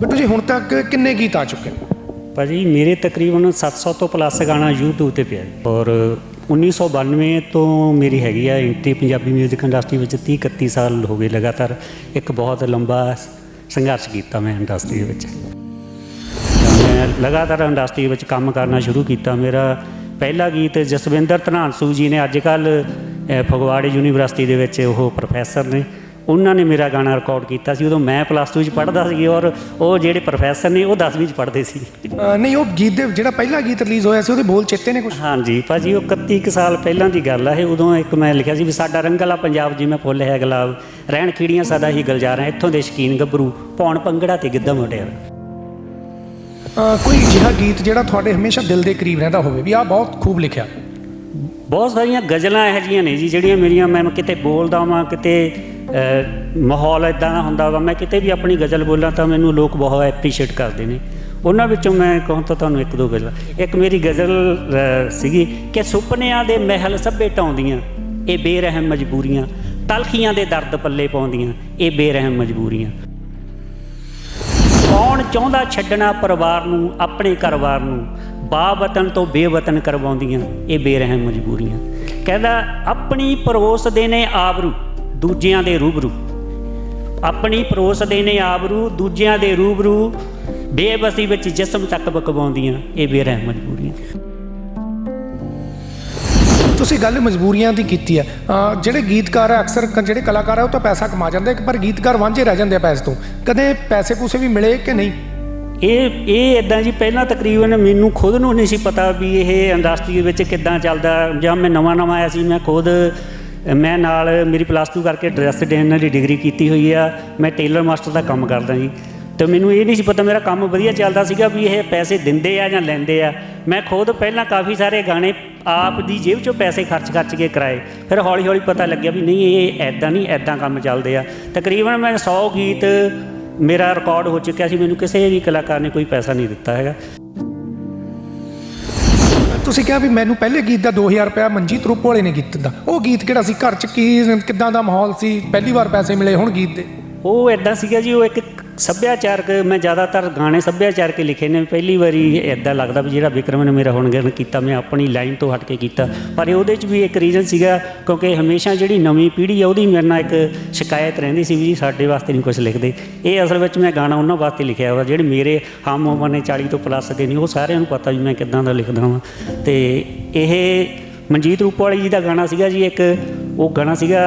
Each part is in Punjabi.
ਬਿੱਟੂ ਜੀ ਹੁਣ ਤੱਕ ਕਿੰਨੇ ਗੀਤ ਆ ਚੁੱਕੇ ਨੇ ਭਾਜੀ, ਮੇਰੇ ਤਕਰੀਬਨ 700 ਤੋਂ ਪਲੱਸ ਗਾਣਾ YouTube ਤੇ ਪਿਆ ਜੀ। ਔਰ 1992 ਤੋਂ ਮੇਰੀ ਹੈਗੀ ਆ ਐਂਟਰੀ ਪੰਜਾਬੀ 뮤직 ਇੰਡਸਟਰੀ ਵਿੱਚ 30 31 ਸਾਲ ਹੋ ਗਏ ਲਗਾਤਾਰ। ਇੱਕ ਬਹੁਤ ਲੰਬਾ ਸੰਘਰਸ਼ ਕੀਤਾ ਮੈਂ ਇੰਡਸਟਰੀ ਦੇ ਵਿੱਚ। ਮੈਂ ਲਗਾਤਾਰ ਇੰਡਸਟਰੀ ਵਿੱਚ ਕੰਮ ਕਰਨਾ ਸ਼ੁਰੂ ਕੀਤਾ। ਮੇਰਾ ਪਹਿਲਾ ਗੀਤ ਜਸਵਿੰਦਰ ਧਨਾਂਸੂ ਜੀ ਨੇ। ਅੱਜ ਕੱਲ ਫਗਵਾੜੇ ਯੂਨੀਵਰਸਿਟੀ ਦੇ ਵਿੱਚ ਉਹ ਪ੍ਰੋਫੈਸਰ ਨੇ। ਉਹਨਾਂ ਨੇ ਮੇਰਾ ਗਾਣਾ ਰਿਕਾਰਡ ਕੀਤਾ ਸੀ ਉਦੋਂ ਮੈਂ ਪਲੱਸ 2 ਚ ਪੜ੍ਹਦਾ ਸੀ ਔਰ ਉਹ ਜਿਹੜੇ ਪ੍ਰੋਫੈਸਰ ਨੇ ਉਹ 10ਵੀਂ ਚ ਪੜ੍ਹਦੇ ਸੀ। ਅਹ ਨਹੀਂ ਉਹ ਗੀਤ ਦੇ ਜਿਹੜਾ ਪਹਿਲਾ ਗੀਤ ਰਿਲੀਜ਼ ਹੋਇਆ ਸੀ ਉਹਦੇ ਬੋਲ ਚੇਤੇ ਨੇ ਕੁਝ ਹਾਂਜੀ ਭਾਜੀ ਉਹ 31 ਕੁ ਸਾਲ ਪਹਿਲਾਂ ਦੀ ਗੱਲ ਆ ਇਹ ਉਦੋਂ ਇੱਕ ਮੈਂ ਲਿਖਿਆ ਸੀ ਵੀ ਸਾਡਾ ਰੰਗਲਾ ਪੰਜਾਬ ਜਿਵੇਂ ਫੁੱਲ ਹੈ ਗੁਲਾਬ ਰਹਿਣ ਖੀੜੀਆਂ ਸਾਡਾ ਹੀ ਗੁਲਜ਼ਾਰਾਂ ਇੱਥੋਂ ਦੇ ਸ਼ਕੀਨ ਗੱਭਰੂ ਪੌਣ ਪੰਗੜਾ ਤੇ ਗਿੱਧਾ ਮੁਟਿਆਰ ਕੋਈ ਅਜਿਹਾ ਗੀਤ ਜਿਹੜਾ ਤੁਹਾਡੇ ਹਮੇਸ਼ਾ ਦਿਲ ਦੇ ਕਰੀਬ ਰਹਿੰਦਾ ਹੋਵੇ ਵੀ ਆਹ ਬਹੁਤ ਖੂਬ ਲਿਖਿਆ। ਬਹੁਤ ਸਾਰੀਆਂ ਗਜ਼ਲਾਂ ਇਹੋ ਜਿਹੀਆਂ ਨੇ ਜੀ ਜਿਹੜੀਆਂ ਮੇਰੀਆਂ ਮੈਂ ਕਿਤੇ ਬੋਲਦਾ ਵਾਂ ਕਿਤੇ ਅਹ, ਮਾਹੌਲ ਇਦਾਂ ਦਾ ਹੁੰਦਾ ਵਾ, ਮੈਂ ਕਿਤੇ ਵੀ ਆਪਣੀ ਗਜ਼ਲ ਬੋਲਾਂ ਤਾਂ ਮੈਨੂੰ ਲੋਕ ਬਹੁਤ ਐਪਰੀਸ਼ੀਏਟ ਕਰਦੇ ਨੇ। ਉਹਨਾਂ ਵਿੱਚੋਂ ਮੈਂ ਕਹਾਂ ਤਾਂ ਤੁਹਾਨੂੰ ਇੱਕ ਦੋ ਗਜ਼ਲ। ਇੱਕ ਮੇਰੀ ਗਜ਼ਲ ਸੀਗੀ ਕਿ ਸੁਪਨਿਆਂ ਦੇ ਮਹਿਲ ਸਭੇ ਟਾਉਂਦੀਆਂ, ਇਹ ਬੇਰਹਿਮ ਮਜਬੂਰੀਆਂ। ਤਲਖੀਆਂ ਦੇ ਦਰਦ ਪੱਲੇ ਪਾਉਂਦੀਆਂ, ਇਹ ਬੇਰਹਿਮ ਮਜਬੂਰੀਆਂ। ਕੌਣ ਚਾਹੁੰਦਾ ਛੱਡਣਾ ਪਰਿਵਾਰ ਨੂੰ, ਆਪਣੇ ਘਰਵਾਰ ਨੂੰ? ਬਾ ਵਤਨ ਤੋਂ ਬੇਵਤਨ ਕਰਵਾਉਂਦੀਆਂ, ਇਹ ਬੇਰਹਿਮ ਮਜਬੂਰੀਆਂ। ਕਹਿੰਦਾ, ਆਪਣੀ ਪਰੋਸ ਦੇ ਨੇ ਆਬਰੂ ਦੂਜਿਆਂ ਦੇ ਰੂਬਰੂ। ਆਪਣੀ ਪਰੋਸ ਦੇ ਨੇ ਆਬਰੂ ਦੂਜਿਆਂ ਦੇ ਰੂਬਰੂ ਬੇਬਸੀ ਵਿੱਚ ਜਿਸਮ ਤੱਕ ਬਕਵਾਉਂਦੀਆਂ ਇਹ ਬੇਰਹਿਮ ਮਜਬੂਰੀਆਂ ਤੁਸੀਂ ਗੱਲ ਮਜਬੂਰੀਆਂ ਦੀ ਕੀਤੀ ਹੈ। ਜਿਹੜੇ ਗੀਤਕਾਰ ਆ ਅਕਸਰ ਜਿਹੜੇ ਕਲਾਕਾਰ ਆ ਉਹ ਤਾਂ ਪੈਸਾ ਕਮਾ ਜਾਂਦੇ ਪਰ ਗੀਤਕਾਰ ਵਾਂਝੇ ਰਹਿ ਜਾਂਦੇ ਆ ਪੈਸੇ ਤੋਂ। ਕਦੇ ਪੈਸੇ ਪੂਸੇ ਵੀ ਮਿਲੇ ਕਿ ਨਹੀਂ? ਇਹ ਇਹ ਇਦਾਂ ਜੀ ਪਹਿਲਾਂ ਤਕਰੀਬਨ ਮੈਨੂੰ ਖੁਦ ਨੂੰ ਨਹੀਂ ਸੀ ਪਤਾ ਵੀ ਇਹ ਇੰਡਸਟਰੀ ਵਿੱਚ ਕਿੱਦਾਂ ਚੱਲਦਾ ਜਦ ਮੈਂ ਨਵਾਂ ਨਵਾਂ ਆਇਆ ਸੀ ਮੈਂ ਖੁਦ ਮੈਂ ਨਾਲ ਮੇਰੀ ਪਲੱਸ 2 ਕਰਕੇ ਡਰੈਸ ਡਿਜ਼ਾਈਨਰ ਦੀ ਡਿਗਰੀ ਕੀਤੀ ਹੋਈ ਆ। ਮੈਂ ਟੇਲਰ ਮਾਸਟਰ ਦਾ ਕੰਮ ਕਰਦਾ ਜੀ। ਤੇ ਮੈਨੂੰ ਇਹ ਨਹੀਂ ਸੀ ਪਤਾ ਮੇਰਾ ਕੰਮ ਵਧੀਆ ਚੱਲਦਾ ਸੀਗਾ ਵੀ ਇਹ ਪੈਸੇ ਦਿੰਦੇ ਆ ਜਾਂ ਲੈਂਦੇ ਆ। ਮੈਂ ਖੁਦ ਪਹਿਲਾਂ ਕਾਫੀ ਸਾਰੇ ਗਾਣੇ ਆਪ ਦੀ ਜੇਬ ਚੋਂ ਪੈਸੇ ਖਰਚ ਖਰਚ ਕੇ ਕਰਾਏ। ਫਿਰ ਹੌਲੀ ਹੌਲੀ ਪਤਾ ਲੱਗਿਆ ਵੀ ਨਹੀਂ, ਇਹ ਐਦਾਂ ਨਹੀਂ ਐਦਾਂ ਕੰਮ ਚੱਲਦੇ ਆ। ਤਕਰੀਬਨ ਮੈਂ 100 ਗੀਤ ਮੇਰਾ ਰਿਕਾਰਡ ਹੋ ਚੁੱਕਿਆ ਸੀ। ਮੈਨੂੰ ਕਿਸੇ ਵੀ ਕਲਾਕਾਰ ਨੇ ਕੋਈ ਪੈਸਾ ਨਹੀਂ ਦਿੱਤਾ ਹੈਗਾ। ਤੁਸੀਂ ਕਿਹਾ ਵੀ ਮੈਨੂੰ ਪਹਿਲੇ ਗੀਤ ਦਾ 2000 ਰੁਪਇਆ ਮਨਜੀਤ ਰੂਪ ਵਾਲੇ ਨੇ ਗੀਤ ਦਾ ਉਹ ਗੀਤ ਕਿਹੜਾ ਸੀ? ਘਰ ਚ ਕੀ, ਕਿੱਦਾਂ ਦਾ ਮਾਹੌਲ ਸੀ? ਪਹਿਲੀ ਵਾਰ ਪੈਸੇ ਮਿਲੇ ਹੁਣ ਗੀਤ ਦੇ। ਉਹ ਇਦਾਂ ਸੀਗਾ ਜੀ, ਉਹ ਇੱਕ ਸੱਭਿਆਚਾਰਕ, ਮੈਂ ਜ਼ਿਆਦਾਤਰ ਗਾਣੇ ਸੱਭਿਆਚਾਰਕ ਹੀ ਲਿਖੇ ਨੇ। ਪਹਿਲੀ ਵਾਰੀ ਇਦਾਂ ਲੱਗਦਾ ਵੀ ਜਿਹੜਾ ਵਿਕਰਮ ਨੇ ਮੇਰਾ ਹੁਣ ਗਾਣਾ ਕੀਤਾ, ਮੈਂ ਆਪਣੀ ਲਾਈਨ ਤੋਂ ਹਟ ਕੇ ਕੀਤਾ। ਪਰ ਇਹ ਉਹਦੇ 'ਚ ਵੀ ਇੱਕ ਰੀਜ਼ਨ ਸੀਗਾ, ਕਿਉਂਕਿ ਹਮੇਸ਼ਾ ਜਿਹੜੀ ਨਵੀਂ ਪੀੜ੍ਹੀ ਆ, ਉਹਦੀ ਮੇਰੇ ਨਾਲ ਇੱਕ ਸ਼ਿਕਾਇਤ ਰਹਿੰਦੀ ਸੀ ਵੀ ਜੀ ਸਾਡੇ ਵਾਸਤੇ ਨਹੀਂ ਕੁਝ ਲਿਖਦੇ। ਇਹ ਅਸਲ ਵਿੱਚ ਮੈਂ ਗਾਣਾ ਉਹਨਾਂ ਵਾਸਤੇ ਲਿਖਿਆ ਵਾ, ਜਿਹੜੇ ਮੇਰੇ ਹਮ ਉਮਰ ਨੇ 40 ਤੋਂ ਪਲੱਸ ਦੇ ਨੇ, ਉਹ ਸਾਰਿਆਂ ਨੂੰ ਪਤਾ ਵੀ ਮੈਂ ਕਿੱਦਾਂ ਦਾ ਲਿਖਦਾ ਹਾਂ ਤੇ ਇਹ ਮਨਜੀਤ ਰੂਪਵਾਲੀ ਜੀ ਦਾ ਗਾਣਾ ਸੀਗਾ ਜੀ, ਇੱਕ ਉਹ ਗਾਣਾ ਸੀਗਾ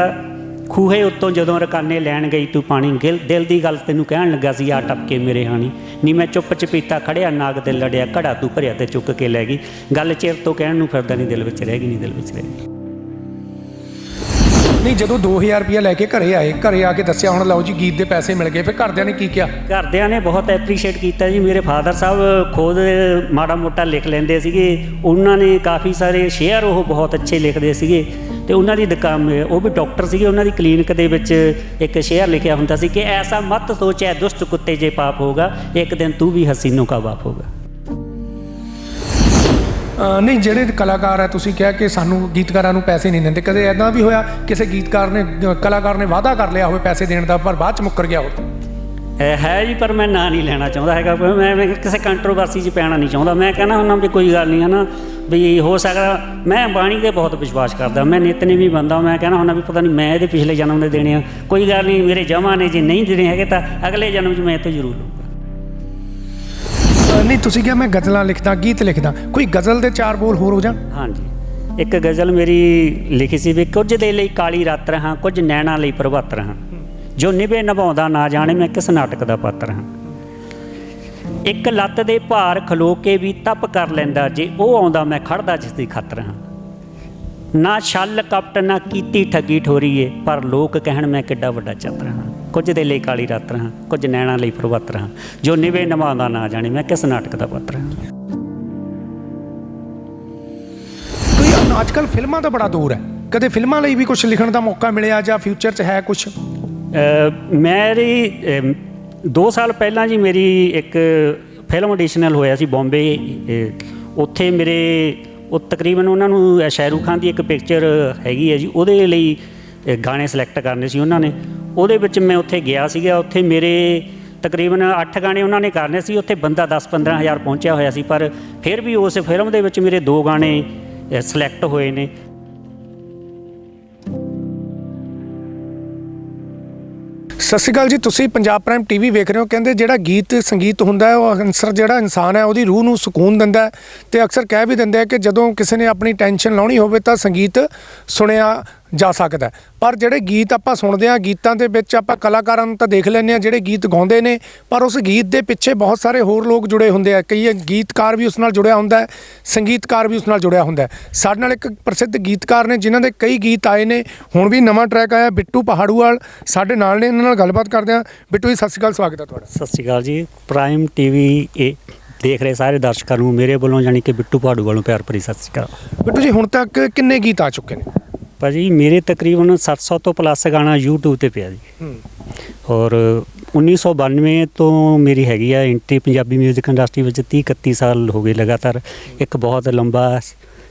ਖੂਹੇ ਉੱਤੋਂ ਜਦੋਂ ਰਕਾਨੇ ਲੈਣ ਗਈ ਤੂੰ ਪਾਣੀ ਗਿਲ ਦਿਲ ਦੀ ਗੱਲ ਤੈਨੂੰ ਕਹਿਣ ਲੱਗਾ ਸੀ ਆ ਟਪਕੇ ਮੇਰੇ ਹਾਣੀ। ਨੀ ਮੈਂ ਚੁੱਪ ਚਪੀਤਾ ਖੜਿਆ ਨਾਗ ਤੇ ਲੜਿਆ ਘੜਾ ਤੂੰ ਭਰਿਆ ਤੇ ਚੁੱਕ ਕੇ ਲੈ ਗਈ। ਗੱਲ ਚਿਰ ਤੋਂ ਕਹਿਣ ਨੂੰ ਫਿਰਦਾ ਨਹੀਂ ਦਿਲ ਵਿੱਚ ਰਹਿ ਗਈ ਨਹੀਂ ਦਿਲ ਵਿੱਚ ਰਹਿ ਗਈ। ਨਹੀਂ ਜਦੋਂ 2000 ਰੁਪਇਆ ਲੈ ਕੇ ਘਰੇ ਆਏ ਘਰੇ ਆ ਕੇ ਦੱਸਿਆ ਹੁਣ ਲਓ ਜੀ ਗੀਤ ਦੇ ਪੈਸੇ ਮਿਲ ਗਏ ਫਿਰ ਘਰਦਿਆਂ ਨੇ ਕੀ ਕਿਹਾ? ਘਰਦਿਆਂ ਨੇ ਬਹੁਤ ਐਪਰੀਸ਼ੀਏਟ ਕੀਤਾ ਜੀ। ਮੇਰੇ ਫਾਦਰ ਸਾਹਿਬ ਖੁਦ ਮਾੜਾ ਮੋਟਾ ਲਿਖ ਲੈਂਦੇ ਸੀਗੇ। ਉਹਨਾਂ ਨੇ ਕਾਫੀ ਸਾਰੇ ਸ਼ੇਅਰ ਉਹ ਬਹੁਤ ਅੱਛੇ ਲਿਖਦੇ ਸੀਗੇ। ਤੇ ਉਹਨਾਂ ਦੀ ਦੁਕਾਨ ਉਹ ਵੀ ਡਾਕਟਰ ਸੀਗੇ, ਉਹਨਾਂ ਦੀ ਕਲੀਨਿਕ ਦੇ ਵਿੱਚ ਇੱਕ ਸ਼ੇਅਰ ਲਿਖਿਆ ਹੁੰਦਾ ਸੀ ਕਿ ਐਸਾ ਮਤ ਸੋਚੈ ਦੁਸ਼ਟ ਕੁੱਤੇ ਜੇ ਪਾਪ ਹੋਗਾ ਇੱਕ ਦਿਨ ਤੂੰ ਵੀ ਹਸੀਨੋਂ ਕਾ ਬਾਪ ਹੋਗਾ ਅਹ ਨਹੀਂ, ਜਿਹੜੇ ਕਲਾਕਾਰ ਆ, ਤੁਸੀਂ ਕਿਹਾ ਕਿ ਸਾਨੂੰ ਗੀਤਕਾਰਾਂ ਨੂੰ ਪੈਸੇ ਨਹੀਂ ਦਿੰਦੇ, ਕਦੇ ਐਦਾਂ ਵੀ ਹੋਇਆ, ਕਿਸੇ ਗੀਤਕਾਰ ਨੇ ਕਲਾਕਾਰ ਨੇ ਵਾਅਦਾ ਕਰ ਲਿਆ ਹੋਵੇ ਪੈਸੇ ਦੇਣ ਦਾ, ਪਰ ਬਾਅਦ ਚ ਮੁੱਕਰ ਗਿਆ ਹੋਵੇ ਹੈ ਜੀ ਪਰ ਮੈਂ ਨਾਂ ਨਹੀਂ ਲੈਣਾ ਚਾਹੁੰਦਾ ਹੈਗਾ। ਮੈਂ ਕਿਸੇ ਕੰਟਰੋਵਰਸੀ 'ਚ ਪੈਣਾ ਨਹੀਂ ਚਾਹੁੰਦਾ। ਮੈਂ ਕਹਿੰਦਾ ਹੁੰਦਾ ਵੀ ਕੋਈ ਗੱਲ ਨਹੀਂ ਹੈ ਨਾ? ਵੀ ਹੋ ਸਕਦਾ ਮੈਂ ਬਾਣੀ ਤੇ ਬਹੁਤ ਵਿਸ਼ਵਾਸ ਕਰਦਾ। ਮੈਂ ਨਿਤਨੇ ਵੀ ਬੰਦਾ ਮੈਂ ਕਹਿੰਦਾ ਹੁੰਦਾ ਵੀ ਪਤਾ ਨਹੀਂ ਮੈਂ ਇਹਦੇ ਪਿਛਲੇ ਜਨਮ ਦੇ ਦੇਣੇ ਆ। ਕੋਈ ਗੱਲ ਨਹੀਂ ਮੇਰੇ ਜਮਾ ਨੇ ਜੇ ਨਹੀਂ ਦੇਣੇ ਹੈਗੇ ਤਾਂ ਅਗਲੇ ਜਨਮ 'ਚ ਮੈਂ ਤੋਂ ਜ਼ਰੂਰ ਨਹੀਂ ਤੁਸੀਂ ਕਿਹਾ ਮੈਂ ਗਜ਼ਲਾਂ ਲਿਖਦਾ ਗੀਤ ਲਿਖਦਾ। ਕੋਈ ਗਜ਼ਲ ਦੇ ਚਾਰ ਬੋਲ ਹੋਰ ਹੋ ਜਾਣ? ਹਾਂਜੀ। ਇੱਕ ਗਜ਼ਲ ਮੇਰੀ ਲਿਖੀ ਸੀ ਵੀ ਕੁਝ ਦੇ ਲਈ ਕਾਲੀ ਰਾਤ ਰਹਾ ਕੁਝ ਨੈਣਾ ਲਈ ਪ੍ਰਭਾਤ ਰਹਾ। ਜੋ ਨਿਭੇ ਨਿਭਾਉਂਦਾ ਨਾ ਜਾਣੇ ਮੈਂ ਕਿਸ ਨਾਟਕ ਦਾ ਪਾਤਰ ਹਾਂ। ਇੱਕ ਲੱਤ ਦੇ ਭਾਰ ਖਲੋ ਕੇ ਵੀ ਤਪ ਕਰ ਲੈਂਦਾ, ਜੇ ਉਹ ਆਉਂਦਾ ਮੈਂ ਖੜਦਾ ਜਿਸ ਦੀ ਖਾਤਰ ਹਾਂ। ਨਾ ਛਲ ਕਪਟ, ਨਾ ਕੀਤੀ ਠੱਗੀ ਠੋਰੀਏ, ਪਰ ਲੋਕ ਕਹਿਣ ਮੈਂ ਕਿੱਡਾ ਵੱਡਾ ਚਤਰ ਹਾਂ। ਕੁਝ ਦੇ ਲਈ ਕਾਲੀ ਰਾਤ ਰਹਾ ਕੁਝ ਨੈਣਾ ਲਈ ਪ੍ਰਭਾਤ ਰਹਾ ਜੋ ਨਿਭੇ ਨਿਭਾਉਂਦਾ ਨਾ ਜਾਣੇ ਮੈਂ ਕਿਸ ਨਾਟਕ ਦਾ ਪਾਤਰ ਹਾਂ। ਕੋਈ ਅੱਜ ਕੱਲ ਫਿਲਮਾਂ ਦਾ ਬੜਾ ਦੌਰ ਹੈ। ਕਦੇ ਫਿਲਮਾਂ ਲਈ ਵੀ ਕੁਝ ਲਿਖਣ ਦਾ ਮੌਕਾ ਮਿਲਿਆ ਜਾਂ ਫਿਊਚਰ 'ਚ ਹੈ ਕੁਝ ਮੇਰੀ 2 ਸਾਲ ਪਹਿਲਾਂ ਜੀ ਮੇਰੀ ਇੱਕ ਫਿਲਮ ਆਡੀਸ਼ਨਲ ਹੋਇਆ ਸੀ ਬੰਬੇ ਉੱਥੇ ਮੇਰੇ ਉਹ ਤਕਰੀਬਨ ਉਹਨਾਂ ਨੂੰ ਅ, ਸ਼ਾਹਰੂਖ ਖਾਨ ਦੀ ਇੱਕ ਪਿਕਚਰ ਹੈਗੀ ਹੈ ਜੀ ਉਹਦੇ ਲਈ ਗਾਣੇ ਸਿਲੈਕਟ ਕਰਨੇ ਸੀ ਉਹਨਾਂ ਨੇ। ਉਹਦੇ ਵਿੱਚ ਮੈਂ ਉੱਥੇ ਗਿਆ ਸੀਗਾ ਉੱਥੇ ਮੇਰੇ ਤਕਰੀਬਨ 8 ਗਾਣੇ ਉਹਨਾਂ ਨੇ ਕਰਨੇ ਸੀ ਉੱਥੇ ਬੰਦਾ 10-15 ਹਜ਼ਾਰ ਪਹੁੰਚਿਆ ਹੋਇਆ ਸੀ ਪਰ ਫਿਰ ਵੀ ਉਸ ਫਿਲਮ ਦੇ ਵਿੱਚ ਮੇਰੇ ਦੋ ਗਾਣੇ ਸਿਲੈਕਟ ਹੋਏ ਨੇ। ਸਤਿ ਸ਼੍ਰੀ ਅਕਾਲ ਜੀ, ਤੁਸੀਂ ਪੰਜਾਬ ਪ੍ਰਾਈਮ ਟੀਵੀ ਵੇਖ ਰਹੇ ਹੋ, ਕਹਿੰਦੇ ਜਿਹੜਾ ਗੀਤ, ਸੰਗੀਤ ਹੁੰਦਾ ਹੈ, ਉਹ ਅਕਸਰ ਜਿਹੜਾ ਇਨਸਾਨ ਹੈ, ਉਹਦੀ ਰੂਹ ਨੂੰ ਸਕੂਨ ਦਿੰਦਾ ਹੈ ਤੇ ਅਕਸਰ ਕਹਿ ਵੀ ਦਿੰਦੇ ਆ ਕਿ ਜਦੋਂ ਕਿਸੇ ਨੇ ਆਪਣੀ ਟੈਨਸ਼ਨ ਲਾਉਣੀ ਹੋਵੇ ਤਾਂ ਸੰਗੀਤ ਸੁਣਿਆ ਜਾ ਸਕਦਾ। ਪਰ ਜਿਹੜੇ ਗੀਤ ਆਪਾਂ ਸੁਣਦੇ ਆ ਗੀਤਾਂ ਦੇ ਵਿੱਚ ਆਪਾਂ ਕਲਾਕਾਰਾਂ ਨੂੰ ਤਾਂ ਦੇਖ ਲੈਂਦੇ ਆ ਜਿਹੜੇ ਗੀਤ ਗਾਉਂਦੇ ਨੇ। ਪਰ ਉਸ ਗੀਤ ਦੇ ਪਿੱਛੇ ਬਹੁਤ ਸਾਰੇ ਹੋਰ ਲੋਕ ਜੁੜੇ ਹੁੰਦੇ ਆ। ਕਈ ਗੀਤਕਾਰ ਵੀ ਉਸ ਨਾਲ ਜੁੜਿਆ ਹੁੰਦਾ ਹੈ ਸੰਗੀਤਕਾਰ ਵੀ ਉਸ ਨਾਲ ਜੁੜਿਆ ਹੁੰਦਾ ਹੈ। ਸਾਡੇ ਨਾਲ ਇੱਕ ਪ੍ਰਸਿੱਧ ਗੀਤਕਾਰ ਨੇ ਜਿਨ੍ਹਾਂ ਦੇ ਕਈ ਗੀਤ ਆਏ ਨੇ। ਹੁਣ ਵੀ ਨਵਾਂ ਟਰੈਕ ਆਇਆ ਬਿੱਟੂ ਪਹਾੜੂਵਾਲ। ਸਾਡੇ ਨਾਲ ਨੇ ਇਹਨਾਂ ਨਾਲ ਗੱਲਬਾਤ ਕਰਦੇ ਆ ਬਿੱਟੂ ਜੀ ਸਤਿ ਸ਼੍ਰੀ ਅਕਾਲ ਸਵਾਗਤ ਹੈ ਤੁਹਾਡਾ। ਸਤਿ ਸ਼੍ਰੀ ਅਕਾਲ ਜੀ। ਪ੍ਰਾਈਮ ਟੀਵੀ ਇਹ ਦੇਖ ਰਹੇ ਸਾਰੇ ਦਰਸ਼ਕਾਂ ਨੂੰ ਮੇਰੇ ਵੱਲੋਂ ਜਾਣੀ ਕਿ ਬਿੱਟੂ ਪਹਾੜੂ ਵੱਲੋਂ ਪਿਆਰ ਭਰੀ ਸਤਿ ਸ਼੍ਰੀ ਅਕਾਲ। ਬਿੱਟੂ ਜੀ ਹੁਣ ਤੱਕ ਕਿੰਨੇ ਗੀਤ ਆ ਚੁੱਕੇ ਨੇ? ਭਾਜੀ ਮੇਰੇ ਤਕਰੀਬਨ 700 ਤੋਂ ਪਲੱਸ ਗਾਣਾ YouTube ਤੇ ਪਿਆ ਜੀ। ਔਰ 1992 ਤੋਂ ਮੇਰੀ ਹੈਗੀ ਆ ਐਂਟਰੀ ਪੰਜਾਬੀ 뮤직 ਇੰਡਸਟਰੀ ਵਿੱਚ 30 31 ਸਾਲ ਹੋ ਗਏ ਲਗਾਤਾਰ। ਇੱਕ ਬਹੁਤ ਲੰਬਾ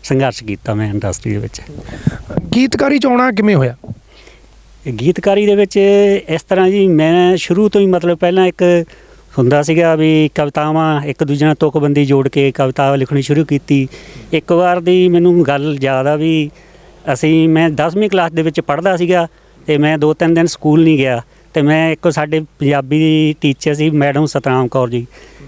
ਸੰਘਰਸ਼ ਕੀਤਾ ਮੈਂ ਇੰਡਸਟਰੀ ਦੇ ਵਿੱਚ। ਗੀਤਕਾਰੀ ਚ ਆਉਣਾ ਕਿਵੇਂ ਹੋਇਆ? ਗੀਤਕਾਰੀ ਦੇ ਵਿੱਚ ਇਸ ਤਰ੍ਹਾਂ ਜੀ ਮੈਂ ਸ਼ੁਰੂ ਤੋਂ ਹੀ ਮਤਲਬ ਪਹਿਲਾਂ ਇੱਕ ਹੁੰਦਾ ਸੀਗਾ ਵੀ ਕਵਿਤਾਵਾਂ ਇੱਕ ਦੂਜੇ ਨਾਲ ਤੁਕਬੰਦੀ ਜੋੜ ਕੇ ਕਵਿਤਾ ਲਿਖਣੀ ਸ਼ੁਰੂ ਕੀਤੀ। ਇੱਕ ਵਾਰ ਦੀ ਮੈਨੂੰ ਗੱਲ ਯਾਦ ਆ ਵੀ ਅਸੀਂ, ਮੈਂ 10ਵੀਂ ਕਲਾਸ ਦੇ ਵਿੱਚ ਪੜ੍ਹਦਾ ਸੀਗਾ ਤੇ ਮੈਂ ਦੋ ਤਿੰਨ ਦਿਨ ਸਕੂਲ ਨਹੀਂ ਗਿਆ ਤੇ ਮੈਂ ਇੱਕ ਸਾਡੇ ਪੰਜਾਬੀ ਦੀ ਟੀਚਰ ਸੀ, ਮੈਡਮ ਸਤਨਾਮ ਕੌਰ ਜੀ,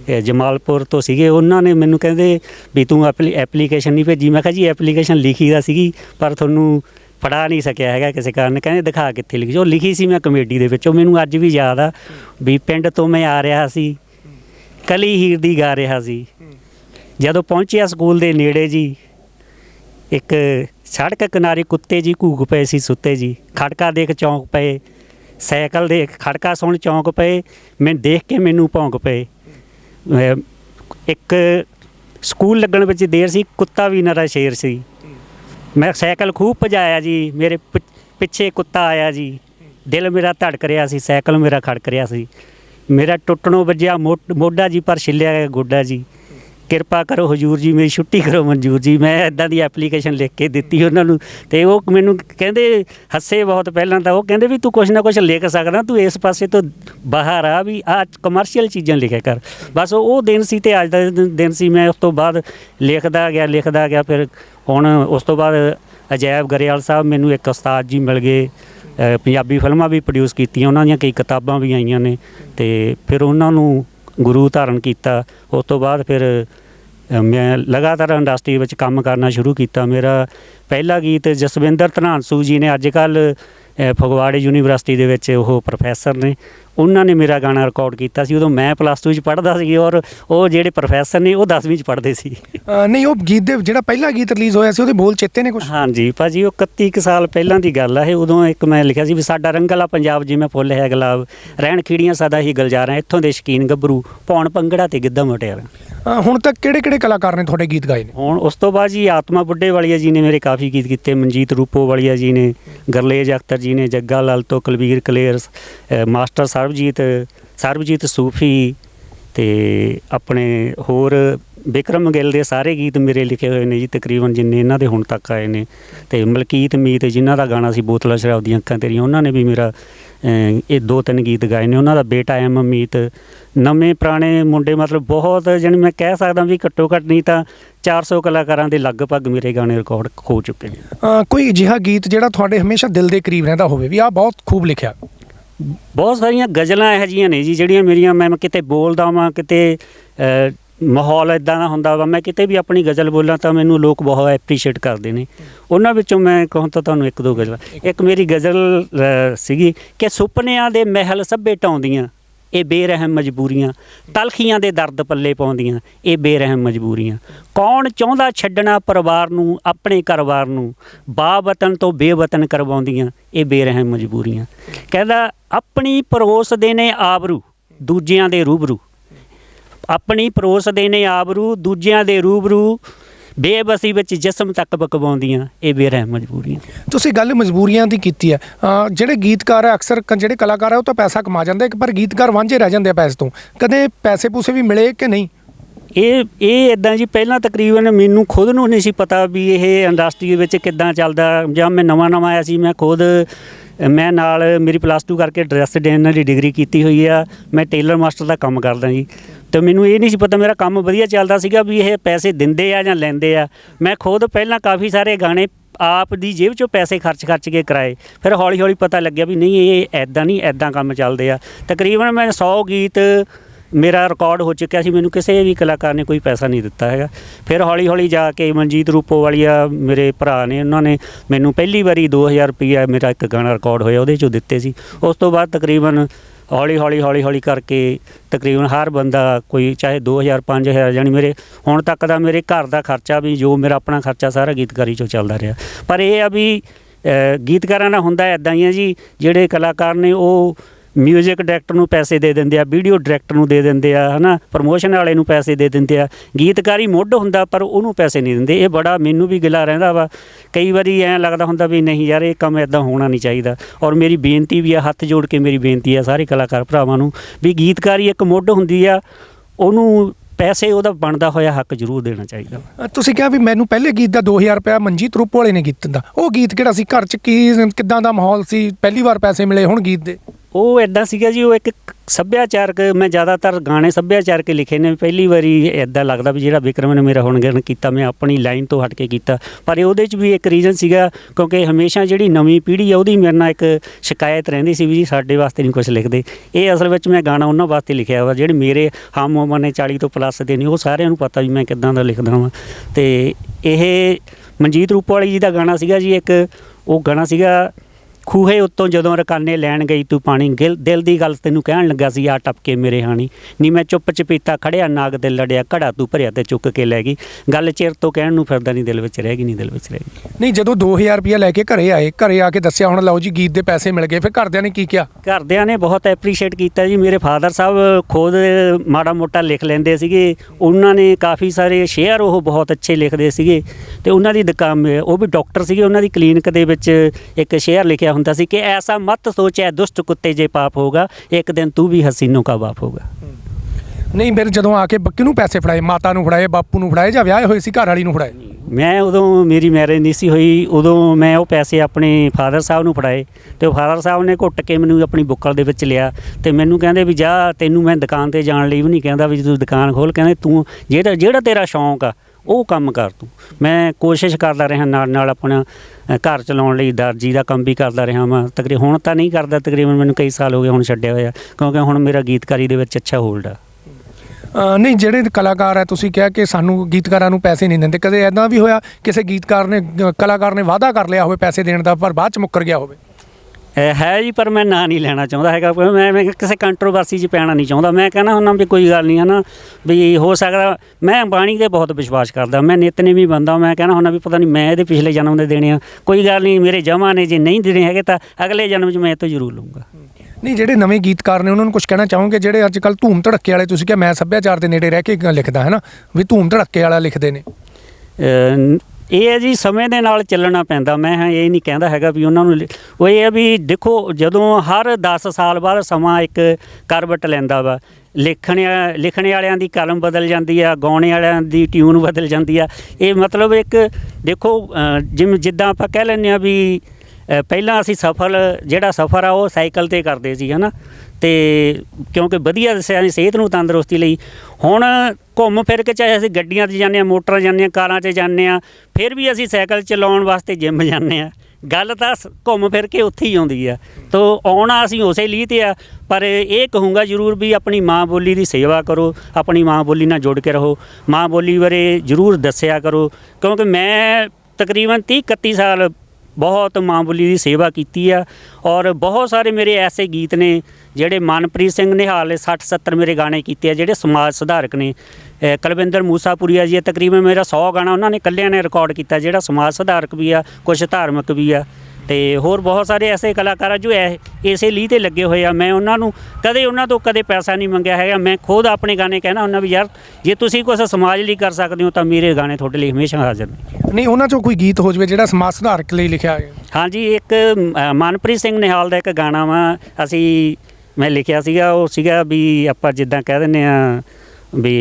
ਇਹ ਜਮਾਲਪੁਰ ਤੋਂ ਸੀਗੇ। ਉਹਨਾਂ ਨੇ ਮੈਨੂੰ ਕਹਿੰਦੇ ਵੀ ਤੂੰ ਐਪਲੀਕੇਸ਼ਨ ਨਹੀਂ ਭੇਜੀ। ਮੈਂ ਕਿਹਾ ਜੀ ਐਪਲੀਕੇਸ਼ਨ ਲਿਖੀ ਦਾ ਸੀਗੀ, ਪਰ ਤੁਹਾਨੂੰ ਪੜਾ ਨਹੀਂ ਸਕਿਆ ਹੈਗਾ ਕਿਸੇ ਕਾਰਨ। ਕਹਿੰਦੇ ਦਿਖਾ ਕਿੱਥੇ ਲਿਖੀ ਉਹ ਲਿਖੀ ਸੀ ਮੈਂ ਕਮੇਡੀ ਦੇ ਵਿੱਚ। ਉਹ ਮੈਨੂੰ ਅੱਜ ਵੀ ਯਾਦ ਆ ਵੀ ਪਿੰਡ ਤੋਂ ਮੈਂ ਆ ਰਿਹਾ ਸੀ, ਕਲੀ ਹੀਰ ਦੀ ਗਾ ਰਿਹਾ ਸੀ। ਜਦੋਂ ਪਹੁੰਚਿਆ ਸਕੂਲ ਦੇ ਨੇੜੇ ਜੀ, ਇੱਕ ਸੜਕ ਕਿਨਾਰੇ ਕੁੱਤੇ ਜੀ ਘੂਕ ਪਏ ਸੀ ਸੁੱਤੇ ਜੀ। ਖੜਕਾ ਦੇਖ ਚੌਂਕ ਪਏ, ਸਾਈਕਲ ਦੇਖ ਖੜਕਾ ਸੁਣ ਚੌਂਕ ਪਏ, ਮੈਂ ਦੇਖ ਕੇ ਮੈਨੂੰ ਭੌਂਕ ਪਏ। ਇੱਕ ਸਕੂਲ ਲੱਗਣ ਵਿੱਚ ਦੇਰ ਸੀ, ਕੁੱਤਾ ਵੀ ਨਰਾ ਸ਼ੇਰ ਸੀ। ਮੈਂ ਸਾਈਕਲ ਖੂਬ ਭਜਾਇਆ ਜੀ, ਮੇਰੇ ਪਿ- ਪਿੱਛੇ ਕੁੱਤਾ ਆਇਆ ਜੀ। ਦਿਲ ਮੇਰਾ ਧੜਕ ਰਿਹਾ ਸੀ, ਸਾਈਕਲ ਮੇਰਾ ਖੜਕ ਰਿਹਾ ਸੀ। ਮੇਰਾ ਟੁੱਟਣੋਂ ਵੱਜਿਆ ਮੋਢ- ਮੋਢਾ ਜੀ ਪਰ ਛਿੱਲਿਆ ਗਿਆ ਗੋਡਾ ਜੀ। ਕਿਰਪਾ ਕਰੋ ਹਜੂਰ ਜੀ, ਮੇਰੀ ਛੁੱਟੀ ਕਰੋ ਮਨਜ਼ੂਰ ਜੀ। ਮੈਂ ਇਦਾਂ ਦੀ ਐਪਲੀਕੇਸ਼ਨ ਲਿਖ ਕੇ ਦਿੱਤੀ ਉਹਨਾਂ ਨੂੰ ਤੇ ਉਹ ਮੈਨੂੰ ਕਹਿੰਦੇ ਹੱਸੇ ਬਹੁਤ ਪਹਿਲਾਂ ਤਾਂ, ਉਹ ਕਹਿੰਦੇ ਵੀ ਤੂੰ ਕੁਛ ਨਾ ਕੁਛ ਲਿਖ ਸਕਦਾ, ਤੂੰ ਇਸ ਪਾਸੇ ਤੋਂ ਬਾਹਰ ਆ ਵੀ ਆ ਕਮਰਸ਼ੀਅਲ ਚੀਜ਼ਾਂ ਲਿਖਿਆ ਕਰ। ਬਸ ਉਹ ਦਿਨ ਸੀ ਤੇ ਅੱਜ ਦਾ ਦਿਨ- ਦਿਨ ਸੀ, ਮੈਂ ਉਸ ਤੋਂ ਬਾਅਦ ਲਿਖਦਾ ਗਿਆ ਲਿਖਦਾ ਗਿਆ, ਫਿਰ ਹੁਣ ਉਸ ਤੋਂ ਬਾਅਦ ਅਜੈਬ ਗਰੇਵਾਲ ਸਾਹਿਬ ਮੈਨੂੰ ਇੱਕ ਉਸਤਾਦ ਜੀ ਮਿਲ ਗਏ ਪੰਜਾਬੀ ਫਿਲਮਾਂ ਵੀ ਪ੍ਰੋਡਿਊਸ ਕੀਤੀਆਂ, ਉਹਨਾਂ ਦੀਆਂ ਕਈ ਕਿਤਾਬਾਂ ਵੀ ਆਈਆਂ ਨੇ ਤੇ ਫਿਰ ਉਹਨਾਂ ਨੂੰ ਗੁਰੂ ਧਾਰਨ ਕੀਤਾ ਉਸ ਤੋਂ ਬਾਅਦ ਫਿਰ ਅ, ਮੈਂ ਲਗਾਤਾਰ ਇੰਡਸਟਰੀ ਵਿੱਚ ਕੰਮ ਕਰਨਾ ਸ਼ੁਰੂ ਕੀਤਾ। ਮੇਰਾ ਪਹਿਲਾ ਗੀਤ ਜਸਵਿੰਦਰ ਧਨਾਂਸੂ ਜੀ ਨੇ ਅੱਜ ਕੱਲ ਫਗਵਾੜੇ ਯੂਨੀਵਰਸਿਟੀ ਦੇ ਵਿੱਚ ਉਹ ਪ੍ਰੋਫੈਸਰ ਨੇ। ਉਹਨਾਂ ਨੇ ਮੇਰਾ ਗਾਣਾ ਰਿਕਾਰਡ ਕੀਤਾ ਸੀ। ਉਦੋਂ ਮੈਂ ਪਲੱਸ 2 ਚ ਪੜ੍ਹਦਾ ਸੀ ਔਰ ਉਹ ਜਿਹੜੇ ਪ੍ਰੋਫੈਸਰ ਨੇ ਉਹ 10ਵੀਂ ਚ ਪੜ੍ਹਦੇ ਸੀ। ਨਹੀਂ ਉਹ ਗੀਤ ਦੇ ਜਿਹੜਾ ਪਹਿਲਾ ਗੀਤ ਰਿਲੀਜ਼ ਹੋਇਆ ਸੀ ਉਹਦੇ ਬੋਲ ਚੇਤੇ ਨੇ ਕੁਝ ਹਾਂਜੀ ਭਾਜੀ ਉਹ 31 ਕੁ ਸਾਲ ਪਹਿਲਾਂ ਦੀ ਗੱਲ ਆ। ਇਹ ਉਦੋਂ ਇੱਕ ਮੈਂ ਲਿਖਿਆ ਸੀ ਵੀ ਸਾਡਾ ਰੰਗਲਾ ਪੰਜਾਬ ਜਿਵੇਂ ਫੁੱਲ ਹੈ ਗੁਲਾਬ ਰਹਿਣ ਖੀੜੀਆਂ ਸਦਾ ਹੀ ਗਲਜਾਰਾਂ ਇੱਥੋਂ ਦੇ ਸ਼ਕੀਨ ਗੱਭਰੂ ਪੌਣ ਪੰਗੜਾ ਤੇ ਗਿੱਧਾ ਮਟਿਆਰਾਂ। ਹੁਣ ਤੱਕ ਕਿਹੜੇ ਕਿਹੜੇ ਕਲਾਕਾਰ ਨੇ ਤੁਹਾਡੇ ਗੀਤ ਗਾਏ ਨੇ? ਹੁਣ ਉਸ ਤੋਂ ਬਾਅਦ ਜੀ ਆਤਮਾ ਬੁੱਢੇ ਵਾਲੀਆ ਜੀ ਨੇ ਮੇਰੇ ਕਾਫੀ ਗੀਤ ਕੀਤੇ। ਮਨਜੀਤ ਰੂਪੋ ਵਾਲੀਆ ਜੀ ਨੇ ਗਰਲੇਜ ਅਖਤਰ ਜੀ ਨੇ ਜੱਗਾ ਲਾਲ ਤੋਂ ਕੁਲਵੀਰ ਕਲੇਰ ਅ, ਮਾਸਟਰ ਸਰਬਜੀਤ ਸਰਬਜੀਤ ਸੂਫੀ ਤੇ ਆਪਣੇ ਹੋਰ ਵਿਕਰਮ ਗਿੱਲ ਦੇ ਸਾਰੇ ਗੀਤ ਮੇਰੇ ਲਿਖੇ ਹੋਏ ਨੇ ਜੀ ਤਕਰੀਬਨ ਜਿੰਨੇ ਇਹਨਾਂ ਦੇ ਹੁਣ ਤੱਕ ਆਏ ਨੇ। ਤੇ ਮਲਕੀਤ ਮੀਤ ਜਿਨ੍ਹਾਂ ਦਾ ਗਾਣਾ ਸੀ ਬੋਤਲਾਂ ਸ਼ਰਾਬ ਦੀਆਂ ਅੱਖਾਂ ਤੇਰੀਆਂ ਉਹਨਾਂ ਨੇ ਵੀ ਮੇਰਾ ਇਹ ਦੋ ਤਿੰਨ ਗੀਤ ਗਾਏ ਨੇ। ਉਹਨਾਂ ਦਾ ਬੇਟਾ ਐਮ ਮੀਤ ਨਵੇਂ ਪੁਰਾਣੇ ਮੁੰਡੇ ਮਤਲਬ ਬਹੁਤ ਜਾਣੀ ਮੈਂ ਕਹਿ ਸਕਦਾ ਵੀ ਘੱਟੋ ਘੱਟ ਨਹੀਂ ਤਾਂ 400 ਕਲਾਕਾਰਾਂ ਦੇ ਲਗਭਗ ਮੇਰੇ ਗਾਣੇ ਰਿਕਾਰਡ ਹੋ ਚੁੱਕੇ ਨੇ। ਕੋਈ ਅਜਿਹਾ ਗੀਤ ਜਿਹੜਾ ਤੁਹਾਡੇ ਹਮੇਸ਼ਾ ਦਿਲ ਦੇ ਕਰੀਬ ਰਹਿੰਦਾ ਹੋਵੇ ਵੀ ਆਹ ਬਹੁਤ ਖੂਬ ਲਿਖਿਆ। ਬਹੁਤ ਸਾਰੀਆਂ ਗਜ਼ਲਾਂ ਇਹੋ ਜਿਹੀਆਂ ਨੇ ਜੀ ਜਿਹੜੀਆਂ ਮੇਰੀਆਂ ਮੈਂ ਕਿਤੇ ਬੋਲਦਾ ਵਾਂ ਕਿਤੇ ਮਾਹੌਲ ਇਦਾਂ ਦਾ ਹੁੰਦਾ ਵਾ, ਮੈਂ ਕਿਤੇ ਵੀ ਆਪਣੀ ਗਜ਼ਲ ਬੋਲਾਂ ਤਾਂ ਮੈਨੂੰ ਲੋਕ ਬਹੁਤ ਐਪਰੀਸ਼ੀਏਟ ਕਰਦੇ ਨੇ। ਉਹਨਾਂ ਵਿੱਚੋਂ ਮੈਂ ਕਹਾਂ ਤਾਂ ਤੁਹਾਨੂੰ ਇੱਕ ਦੋ ਗਜ਼ਲ ਇੱਕ ਮੇਰੀ ਗਜ਼ਲ ਸੀਗੀ ਕਿ ਸੁਪਨਿਆਂ ਦੇ ਮਹਿਲ ਸੱਭੇ ਢਾਉਂਦੀਆਂ ਇਹ ਬੇਰਹਿਮ ਮਜਬੂਰੀਆਂ। ਤਲਖੀਆਂ ਦੇ ਦਰਦ ਪੱਲੇ ਪਾਉਂਦੀਆਂ, ਇਹ ਬੇਰਹਿਮ ਮਜਬੂਰੀਆਂ। ਕੌਣ ਚਾਹੁੰਦਾ ਛੱਡਣਾ ਪਰਿਵਾਰ ਨੂੰ, ਆਪਣੇ ਘਰਵਾਰ ਨੂੰ? ਬਾਵਤਨ ਤੋਂ ਬੇਵਤਨ ਕਰਵਾਉਂਦੀਆਂ, ਇਹ ਬੇਰਹਿਮ ਮਜਬੂਰੀਆਂ। ਕਹਿੰਦਾ, ਆਪਣੀ ਪਰੋਸ ਦੇ ਨੇ ਆਬਰੂ, ਦੂਜਿਆਂ ਦੇ ਰੂਬਰੂ। ਆਪਣੀ ਪਰੋਸ ਦੇ ਨੇ ਆਬਰੂ ਦੂਜਿਆਂ ਦੇ ਰੂਬਰੂ ਬੇਬਸੀ ਵਿੱਚ ਜਿਸਮ ਤੱਕ ਬਕਵਾਉਂਦੀਆਂ। ਇਹ ਬੇਰਹਿਮ ਮਜਬੂਰੀਆਂ ਤੁਸੀਂ ਗੱਲ ਮਜਬੂਰੀਆਂ ਦੀ ਕੀਤੀ ਹੈ। ਅਹ ਜਿਹੜੇ ਗੀਤਕਾਰ ਆ ਅਕਸਰ ਕ- ਜਿਹੜੇ ਕਲਾਕਾਰ ਆ ਉਹ ਤਾਂ ਪੈਸਾ ਕਮਾ ਜਾਂਦੇ ਪਰ ਗੀਤਕਾਰ ਵਾਂਝੇ ਰਹਿ ਜਾਂਦੇ ਆ ਪੈਸੇ ਤੋਂ। ਕਦੇ ਪੈਸੇ ਪੂਸੇ ਵੀ ਮਿਲੇ ਕਿ ਨਹੀਂ? ਇਹ ਇਹ ਇਦਾਂ ਜੀ ਪਹਿਲਾਂ ਤਕਰੀਬਨ ਮੈਨੂੰ ਖੁਦ ਨੂੰ ਨਹੀਂ ਸੀ ਪਤਾ ਵੀ ਇਹ ਇੰਡਸਟਰੀ ਵਿੱਚ ਕਿੱਦਾਂ ਚੱਲਦਾ ਜਾਂ ਮੈਂ ਨਵਾਂ ਨਵਾਂ ਆਇਆ ਸੀ ਮੈਂ ਖੁਦ ਮੈਂ ਨਾਲ ਮੇਰੀ ਪਲੱਸ 2 ਕਰਕੇ ਡਰੈਸ ਡਿਜ਼ਾਈਨਰ ਦੀ ਡਿਗਰੀ ਕੀਤੀ ਹੋਈ ਆ। ਮੈਂ ਟੇਲਰ ਮਾਸਟਰ ਦਾ ਕੰਮ ਕਰਦਾ ਜੀ। ਤੇ ਮੈਨੂੰ ਇਹ ਨਹੀਂ ਸੀ ਪਤਾ ਮੇਰਾ ਕੰਮ ਵਧੀਆ ਚੱਲਦਾ ਸੀਗਾ ਵੀ ਇਹ ਪੈਸੇ ਦਿੰਦੇ ਆ ਜਾਂ ਲੈਂਦੇ ਆ। ਮੈਂ ਖੁਦ ਪਹਿਲਾਂ ਕਾਫੀ ਸਾਰੇ ਗਾਣੇ ਆਪ ਦੀ ਜੇਬ ਚੋਂ ਪੈਸੇ ਖਰਚ ਖਰਚ ਕੇ ਕਰਾਏ। ਫਿਰ ਹੌਲੀ ਹੌਲੀ ਪਤਾ ਲੱਗਿਆ ਵੀ ਨਹੀਂ, ਇਹ ਐਦਾਂ ਨਹੀਂ ਐਦਾਂ ਕੰਮ ਚੱਲਦੇ ਆ। ਤਕਰੀਬਨ ਮੈਂ 100 ਗੀਤ ਮੇਰਾ ਰਿਕਾਰਡ ਹੋ ਚੁੱਕਿਆ ਸੀ, ਮੈਨੂੰ ਕਿਸੇ ਵੀ ਕਲਾਕਾਰ ਨੇ ਕੋਈ ਪੈਸਾ ਨਹੀਂ ਦਿੱਤਾ ਹੈਗਾ। ਫਿਰ ਹੌਲੀ ਹੌਲੀ ਜਾ ਕੇ ਮਨਜੀਤ ਰੂਪੋ ਵਾਲੀਆ ਮੇਰੇ ਭਰਾ ਨੇ, ਉਹਨਾਂ ਨੇ ਮੈਨੂੰ ਪਹਿਲੀ ਵਾਰੀ 2000 ਰੁਪਈਆ ਮੇਰਾ ਇੱਕ ਗਾਣਾ ਰਿਕਾਰਡ ਹੋਇਆ, ਉਹਦੇ ਚੋਂ ਦਿੱਤੇ ਸੀ। ਉਸ ਤੋਂ ਬਾਅਦ ਤਕਰੀਬਨ ਹੌਲੀ ਹੌਲੀ ਹੌਲੀ ਹੌਲੀ ਕਰਕੇ ਤਕਰੀਬਨ ਹਰ ਬੰਦਾ ਕੋਈ ਚਾਹੇ 2000 5000 ਜਾਨੀ ਮੇਰੇ ਹੁਣ ਤੱਕ ਦਾ ਮੇਰੇ ਘਰ ਦਾ ਖਰਚਾ ਵੀ ਜੋ ਮੇਰਾ ਆਪਣਾ ਖਰਚਾ ਸਾਰਾ ਗੀਤਕਾਰੀ ਚੋਂ ਚੱਲਦਾ ਰਿਹਾ। ਪਰ ਇਹ ਆ ਵੀ ਗੀਤਕਾਰਾਂ ਨਾਲ ਹੁੰਦਾ ਐਦਾਂ ਹੀ ਆ ਜੀ, ਜਿਹੜੇ ਕਲਾਕਾਰ ਨੇ ਉਹ ਮਿਊਜ਼ਿਕ ਡਾਇਰੈਕਟਰ ਨੂੰ ਪੈਸੇ ਦੇ ਦਿੰਦੇ ਆ ਵੀਡੀਓ ਡਾਇਰੈਕਟਰ ਨੂੰ ਦੇ ਦਿੰਦੇ ਆ, ਹਨਾ? ਪ੍ਰਮੋਸ਼ਨ ਵਾਲੇ ਨੂੰ ਪੈਸੇ ਦੇ ਦਿੰਦੇ ਆ। ਗੀਤਕਾਰੀ ਮੁੱਢ ਹੁੰਦਾ, ਪਰ ਉਹਨੂੰ ਪੈਸੇ ਨਹੀਂ ਦਿੰਦੇ। ਇਹ ਬੜਾ ਮੈਨੂੰ ਵੀ ਗਿਲਾ ਰਹਿੰਦਾ ਵਾ। ਕਈ ਵਾਰੀ ਐਂ ਲੱਗਦਾ ਹੁੰਦਾ ਵੀ ਨਹੀਂ ਯਾਰ, ਇਹ ਕੰਮ ਇਦਾਂ ਹੋਣਾ ਨਹੀਂ ਚਾਹੀਦਾ। ਔਰ ਮੇਰੀ ਬੇਨਤੀ ਵੀ ਆ, ਹੱਥ ਜੋੜ ਕੇ ਮੇਰੀ ਬੇਨਤੀ ਆ ਸਾਰੇ ਕਲਾਕਾਰ ਭਰਾਵਾਂ ਨੂੰ, ਵੀ ਗੀਤਕਾਰੀ ਇੱਕ ਮੁੱਢ ਹੁੰਦੀ ਆ, ਉਹਨੂੰ ਪੈਸੇ ਉਹਦਾ ਬਣਦਾ ਹੋਇਆ ਹੱਕ ਜ਼ਰੂਰ ਦੇਣਾ ਚਾਹੀਦਾ। ਵਾ ਤੁਸੀਂ ਕਿਹਾ ਵੀ ਮੈਨੂੰ ਪਹਿਲੇ ਗੀਤ ਦਾ 2000 ਰੁਪਇਆ ਮਨਜੀਤ ਰੂਪੋ ਵਾਲੇ ਨੇ ਗੀਤ ਦਿੰਦਾ ਉਹ ਗੀਤ ਕਿਹੜਾ ਸੀ? ਘਰ 'ਚ ਕੀ, ਕਿਦਾਂ ਦਾ ਮਾਹੌਲ ਸੀ? ਪਹਿਲੀ ਵਾਰ ਪੈਸੇ ਮਿਲੇ ਹੁਣ ਗੀਤ ਦੇ। ਉਹ ਐਦਾਂ ਸੀਗਾ ਜੀ, ਉਹ ਇੱਕ ਸੱਭਿਆਚਾਰਕ, ਮੈਂ ਜ਼ਿਆਦਾਤਰ ਗਾਣੇ ਸੱਭਿਆਚਾਰਕ ਲਿਖੇ ਨੇ। ਪਹਿਲੀ ਵਾਰੀ ਐਦਾਂ ਲੱਗਦਾ ਵੀ ਜਿਹੜਾ ਵਿਕਰਮ ਨੇ ਮੇਰਾ ਹੁਣ ਗਣ ਕੀਤਾ, ਮੈਂ ਆਪਣੀ ਲਾਈਨ ਤੋਂ ਹਟ ਕੇ ਕੀਤਾ। ਪਰ ਇਹ ਉਹਦੇ 'ਚ ਵੀ ਇੱਕ ਰੀਜ਼ਨ ਸੀਗਾ, ਕਿਉਂਕਿ ਹਮੇਸ਼ਾ ਜਿਹੜੀ ਨਵੀਂ ਪੀੜ੍ਹੀ ਆ, ਉਹਦੀ ਮੇਰੇ ਨਾਲ ਇੱਕ ਸ਼ਿਕਾਇਤ ਰਹਿੰਦੀ ਸੀ ਵੀ ਜੀ, ਸਾਡੇ ਵਾਸਤੇ ਨਹੀਂ ਕੁਝ ਲਿਖਦੇ। ਇਹ ਅਸਲ ਵਿੱਚ ਮੈਂ ਗਾਣਾ ਉਹਨਾਂ ਵਾਸਤੇ ਲਿਖਿਆ ਵਾ, ਜਿਹੜੇ ਮੇਰੇ ਹਮ ਉਮਰ ਨੇ 40 ਤੋਂ ਪਲੱਸ ਦੇ ਨੇ, ਉਹ ਸਾਰਿਆਂ ਨੂੰ ਪਤਾ ਵੀ ਮੈਂ ਕਿੱਦਾਂ ਦਾ ਲਿਖਦਾ ਵਾਂ। ਤੇ ਇਹ ਮਨਜੀਤ ਰੂਪਵਾਲੀ ਜੀ ਦਾ ਗਾਣਾ ਸੀਗਾ ਜੀ, ਇੱਕ ਉਹ ਗਾਣਾ ਸੀਗਾ ਖੂਹੇ ਉੱਤੋਂ ਜਦੋਂ ਰਕਾਨੇ ਲੈਣ ਗਈ ਤੂੰ ਪਾਣੀ ਗਿਲ- ਦਿਲ ਦੀ ਗੱਲ ਤੈਨੂੰ ਕਹਿਣ ਲੱਗਾ ਸੀ ਆ ਟਪਕੇ ਮੇਰੇ ਹਾਣੀ। ਨੀ ਮੈਂ ਚੁੱਪ ਚਪੀਤਾ ਖੜਿਆ ਨਾਗ ਤੇ ਲੜਿਆ ਘੜਾ ਤੂੰ ਭਰਿਆ ਤੇ ਚੁੱਕ ਕੇ ਲੈ ਗਈ। ਗੱਲ ਚਿਰ ਤੋਂ ਕਹਿਣ ਨੂੰ ਫਿਰਦਾ ਨਹੀਂ ਦਿਲ ਵਿੱਚ ਰਹਿ ਗਈ ਨਹੀਂ ਦਿਲ ਵਿੱਚ ਰਹਿ ਗਈ। ਨਹੀਂ ਜਦੋਂ 2000 ਰੁਪਇਆ ਲੈ ਕੇ ਘਰੇ ਆਏ ਘਰੇ ਆ ਕੇ ਦੱਸਿਆ ਹੁਣ ਲਓ ਜੀ ਗੀਤ ਦੇ ਪੈਸੇ ਮਿਲ ਗਏ ਫਿਰ ਘਰਦਿਆਂ ਨੇ ਕੀ ਕਿਹਾ? ਘਰਦਿਆਂ ਨੇ ਬਹੁਤ ਐਪਰੀਸ਼ੀਏਟ ਕੀਤਾ ਜੀ। ਮੇਰੇ ਫਾਦਰ ਸਾਹਿਬ ਖੁਦ ਮਾੜਾ ਮੋਟਾ ਲਿਖ ਲੈਂਦੇ ਸੀਗੇ। ਉਹਨਾਂ ਨੇ ਕਾਫੀ ਸਾਰੇ ਸ਼ੇਅਰ ਉਹ ਬਹੁਤ ਅੱਛੇ ਲਿਖਦੇ ਸੀਗੇ। ਤੇ ਉਹਨਾਂ ਦੀ ਦੁਕਾਨ ਉਹ ਵੀ ਡਾਕਟਰ ਸੀਗੇ ਉਹਨਾਂ ਦੀ ਕਲੀਨਿਕ ਦੇ ਵਿੱਚ ਇੱਕ ਸ਼ੇਅਰ ਲਿਖਿਆ ਹੁੰਦਾ ਸੀ ਕਿ ਐਸਾ ਮਤ ਸੋਚੈ ਦੁਸ਼ਟ ਕੁੱਤੇ ਜੇ ਪਾਪ ਹੋਗਾ ਇੱਕ ਦਿਨ ਤੂੰ ਵੀ ਹਸੀਨੋਂ ਕਾ ਬਾਪ ਹੋਗਾ ਨਹੀਂ ਫਿਰ ਜਦੋਂ ਆ ਕੇ ਬ- ਕਿਹਨੂੰ ਪੈਸੇ ਫੜਾਏ ਮਾਤਾ ਨੂੰ ਫੜਾਏ ਬਾਪੂ ਨੂੰ ਫੜਾਏ ਜਾਂ ਵਿਆਹੇ ਹੋਏ ਸੀ ਘਰ ਵਾਲੀ ਨੂੰ ਫੜਾਏ? ਮੈਂ ਉਦੋਂ ਮੇਰੀ ਮੈਰਿਜ ਨਹੀਂ ਸੀ ਹੋਈ ਉਦੋਂ ਮੈਂ ਉਹ ਪੈਸੇ ਆਪਣੇ ਫਾਦਰ ਸਾਹਿਬ ਨੂੰ ਫੜਾਏ ਤੇ ਉਹ ਫਾਦਰ ਸਾਹਿਬ ਨੇ ਘੁੱਟ ਕੇ ਮੈਨੂੰ ਆਪਣੀ ਬੁੱਕਲ ਦੇ ਵਿੱਚ ਲਿਆ ਤੇ ਮੈਨੂੰ ਕਹਿੰਦੇ ਵੀ ਜਾ ਤੈਨੂੰ ਮੈਂ ਦੁਕਾਨ ਤੇ ਜਾਣ ਲਈ ਵੀ ਨਹੀਂ ਕਹਿੰਦਾ ਵੀ ਤੂੰ ਦੁਕਾਨ ਖੋਲ ਕਹਿੰਦੇ ਤੂੰ ਜਿਹੜਾ ਜਿਹੜਾ ਤੇਰਾ ਸ਼ੌਂਕ ਆ ਉਹ ਕੰਮ ਕਰ ਤੂੰ। ਮੈਂ ਕੋਸ਼ਿਸ਼ ਕਰਦਾ ਰਿਹਾ ਨਾਲ ਨਾਲ ਆਪਣਾ ਘਰ ਚਲਾਉਣ ਲਈ ਦਰਜੀ ਦਾ ਕੰਮ ਵੀ ਕਰਦਾ ਰਿਹਾ ਮੈਂ ਤਕਰੀਬਨ ਹੁਣ ਤਾਂ ਨਹੀਂ ਕਰਦਾ ਤਕਰੀਬਨ, ਮੈਨੂੰ ਕਈ ਸਾਲ ਹੋ ਗਏ ਹੁਣ ਛੱਡਿਆ ਹੋਇਆ। ਕਿਉਂਕਿ ਹੁਣ ਮੇਰਾ ਗੀਤਕਾਰੀ ਦੇ ਵਿੱਚ ਅੱਛਾ ਹੋਲਡ ਆ। ਨਹੀਂ, ਜਿਹੜੇ ਕਲਾਕਾਰ ਹੈ ਤੁਸੀਂ ਕਿਹਾ ਕਿ ਸਾਨੂੰ ਗੀਤਕਾਰਾਂ ਨੂੰ ਪੈਸੇ ਨਹੀਂ ਦਿੰਦੇ। ਕਦੇ ਐਦਾਂ ਵੀ ਹੋਇਆ, ਕਿਸੇ ਗੀਤਕਾਰ ਨੇ ਕਲਾਕਾਰ ਨੇ ਵਾਅਦਾ ਕਰ ਲਿਆ ਹੋਵੇ ਪੈਸੇ ਦੇਣ ਦਾ, ਪਰ ਬਾਅਦ ਚ ਮੁੱਕਰ ਗਿਆ ਹੋਵੇ? ਇਹ ਹੈ ਜੀ ਪਰ ਮੈਂ ਨਾਂ ਨਹੀਂ ਲੈਣਾ ਚਾਹੁੰਦਾ ਹੈਗਾ। ਕਿਉਂਕਿ ਮੈਂ ਮੈਂ ਕਿਸੇ ਕੰਟਰੋਵਰਸੀ 'ਚ ਪੈਣਾ ਨਹੀਂ ਚਾਹੁੰਦਾ। ਮੈਂ ਕਹਿੰਦਾ ਹੁੰਦਾ ਵੀ ਕੋਈ ਗੱਲ ਨਹੀਂ ਹੈ ਨਾ ਵੀ ਹੋ ਸਕਦਾ। ਮੈਂ ਬਾਣੀ ਤੇ ਬਹੁਤ ਵਿਸ਼ਵਾਸ ਕਰਦਾ। ਮੈਂ ਨਿਤਨੇ ਵੀ ਬੰਦਾ ਮੈਂ ਕਹਿੰਦਾ ਹੁੰਦਾ ਵੀ ਪਤਾ ਨਹੀਂ ਮੈਂ ਇਹਦੇ ਪਿਛਲੇ ਜਨਮ ਦੇ ਦੇਣੇ ਆ। ਕੋਈ ਗੱਲ ਨਹੀਂ ਮੇਰੇ ਜਮਾ ਨੇ ਜੇ ਨਹੀਂ ਦੇਣੇ ਹੈਗੇ ਤਾਂ ਅਗਲੇ ਜਨਮ 'ਚ ਮੈਂ ਇਹ ਤੋਂ ਜ਼ਰੂਰ ਲਊਂਗਾ। ਨਹੀਂ ਜਿਹੜੇ ਨਵੇਂ ਗੀਤਕਾਰ ਨੇ ਉਹਨਾਂ ਨੂੰ ਕੁਝ ਕਹਿਣਾ ਚਾਹੋਗੇ? ਜਿਹੜੇ ਅੱਜ ਕੱਲ ਧੂਮ ਧੜੱਕੇ ਵਾਲੇ ਤੁਸੀਂ ਕਿਹਾ ਮੈਂ ਸੱਭਿਆਚਾਰ ਦੇ ਨੇੜੇ ਰਹਿ ਕੇ ਲਿਖਦਾ ਹੈ ਨਾ ਵੀ ਧੂਮ ਧੜੱਕੇ ਵਾਲਾ ਲਿਖਦੇ ਨੇ। ਅਹ ਇਹ ਹੈ ਜੀ ਸਮੇਂ ਦੇ ਨਾਲ ਚੱਲਣਾ ਪੈਂਦਾ। ਮੈਂ ਇਹ ਨਹੀਂ ਕਹਿੰਦਾ ਹੈਗਾ ਵੀ ਉਹਨਾਂ ਨੂੰ ਉਹ ਇਹ ਹੈ ਵੀ ਦੇਖੋ, ਜਦੋਂ ਹਰ 10 ਸਾਲ ਬਾਅਦ ਸਮਾਂ ਇੱਕ ਕਰਵਟ ਲੈਂਦਾ ਵਾ। ਲਿਖਣ ਲਿਖਣ ਵਾਲਿਆਂ ਦੀ ਕਲਮ ਬਦਲ ਜਾਂਦੀ ਆ, ਗਾਉਣੇ ਵਾਲਿਆਂ ਦੀ ਟਿਊਨ ਬਦਲ ਜਾਂਦੀ ਆ। ਇਹ ਮਤਲਬ ਇੱਕ ਦੇਖੋ ਜਿਵੇਂ ਜਿੱਦਾਂ ਆਪਾਂ ਕਹਿ ਲੈਂਦੇ ਆ ਵੀ ਪਹਿਲਾਂ ਅਸੀਂ ਸਫਲ, ਜਿਹੜਾ ਸਫ਼ਰ ਆ ਉਹ ਸਾਈਕਲ ਤੇ ਕਰਦੇ ਸੀ, ਹਨਾ? ਤੇ ਕਿਉਂਕਿ ਵਧੀਆ ਦੱਸਿਆ ਸਿਹਤ ਨੂੰ ਤੰਦਰੁਸਤੀ ਲਈ। ਹੁਣ ਘੁੰਮ ਫਿਰ ਕੇ ਚਾਹੇ ਅਸੀਂ ਗੱਡੀਆਂ 'ਚ ਜਾਂਦੇ ਆ ਮੋਟਰਾਂ ਜਾਂਦੇ ਆ ਕਾਰਾਂ 'ਚ ਜਾਂਦੇ ਆ ਫਿਰ ਵੀ ਅਸੀਂ ਸਾਈਕਲ ਚਲਾਉਣ ਵਾਸਤੇ ਜਿੰਮ ਜਾਂਦੇ ਆ ਗੱਲ ਤਾਂ ਸ- ਘੁੰਮ ਫਿਰ ਕੇ ਉੱਥੇ ਹੀ ਆਉਂਦੀ ਆ। ਤੋ ਆਉਣਾ ਅਸੀਂ ਉਸੇ ਲਈ ਤੇ ਆ, ਪਰ ਇਹ ਕਹੂੰਗਾ ਜ਼ਰੂਰ ਵੀ ਆਪਣੀ ਮਾਂ ਬੋਲੀ ਦੀ ਸੇਵਾ ਕਰੋ, ਆਪਣੀ ਮਾਂ ਬੋਲੀ ਨਾਲ ਜੁੜ ਕੇ ਰਹੋ। ਮਾਂ ਬੋਲੀ ਬਾਰੇ ਜ਼ਰੂਰ ਦੱਸਿਆ ਕਰੋ, ਕਿਉਂਕਿ ਮੈਂ ਤਕਰੀਬਨ 30 31 ਸਾਲ ਬਹੁਤ ਮਾਂ ਬੋਲੀ ਦੀ ਸੇਵਾ ਕੀਤੀ ਆ ਔਰ ਬਹੁਤ ਸਾਰੇ ਮੇਰੇ ਐਸੇ ਗੀਤ ਨੇ ਜਿਹੜੇ ਮਨਪ੍ਰੀਤ ਸਿੰਘ ਨਿਹਾਲ ਨੇ 60 70 ਮੇਰੇ ਗਾਣੇ ਕੀਤੇ ਆ, ਜਿਹੜੇ ਸਮਾਜ ਸੁਧਾਰਕ ਨੇ। ਅਹ ਕੁਲਵਿੰਦਰ ਮੂਸਾਪੁਰੀਆ ਜੀ, ਇਹ ਤਕਰੀਬਨ ਮੇਰਾ 100 ਗਾਣਾ ਉਹਨਾਂ ਨੇ ਇਕੱਲਿਆਂ ਨੇ ਰਿਕਾਰਡ ਕੀਤਾ, ਜਿਹੜਾ ਸਮਾਜ ਸੁਧਾਰਕ ਵੀ ਆ ਕੁਝ ਧਾਰਮਿਕ ਵੀ ਆ। ਤੇ ਹੋਰ ਬਹੁਤ ਸਾਰੇ ਐਸੇ ਕਲਾਕਾਰ ਆ ਜੋ ਐ- ਇਸੇ ਲੀਹ ਤੇ ਲੱਗੇ ਹੋਏ ਆ। ਮੈਂ ਉਹਨਾਂ ਨੂੰ ਕਦੇ ਉਹਨਾਂ ਤੋਂ ਕਦੇ ਪੈਸਾ ਨਹੀਂ ਮੰਗਿਆ ਹੈਗਾ। ਮੈਂ ਖੁਦ ਆਪਣੇ ਗਾਣੇ ਕਹਿਣਾ ਹੁੰਦਾ ਵੀ ਯਾਰ ਜੇ ਤੁਸੀਂ ਕੁਝ ਸਮਾਜ ਲਈ ਕਰ ਸਕਦੇ ਹੋ ਤਾਂ ਮੇਰੇ ਗਾਣੇ ਤੁਹਾਡੇ ਲਈ ਹਮੇਸ਼ਾ ਹਾਜ਼ਰ ਨੇ। ਨਹੀਂ ਉਹਨਾਂ ਚੋਂ ਕੋਈ ਗੀਤ ਹੋ ਜਵੇ ਜਿਹੜਾ ਸਮਾਜ ਸੁਧਾਰਕ ਲਈ ਲਿਖਿਆ ਹੈ ਹਾਂਜੀ ਇੱਕ ਮਨਪ੍ਰੀਤ ਸਿੰਘ ਨਿਹਾਲ ਦਾ ਇੱਕ ਗਾਣਾ ਵਾ। ਅਸੀਂ ਮੈਂ ਲਿਖਿਆ ਸੀਗਾ ਉਹ ਸੀਗਾ ਵੀ ਆਪਾਂ ਜਿੱਦਾਂ ਕਹਿ ਦਿੰਦੇ ਆ ਵੀ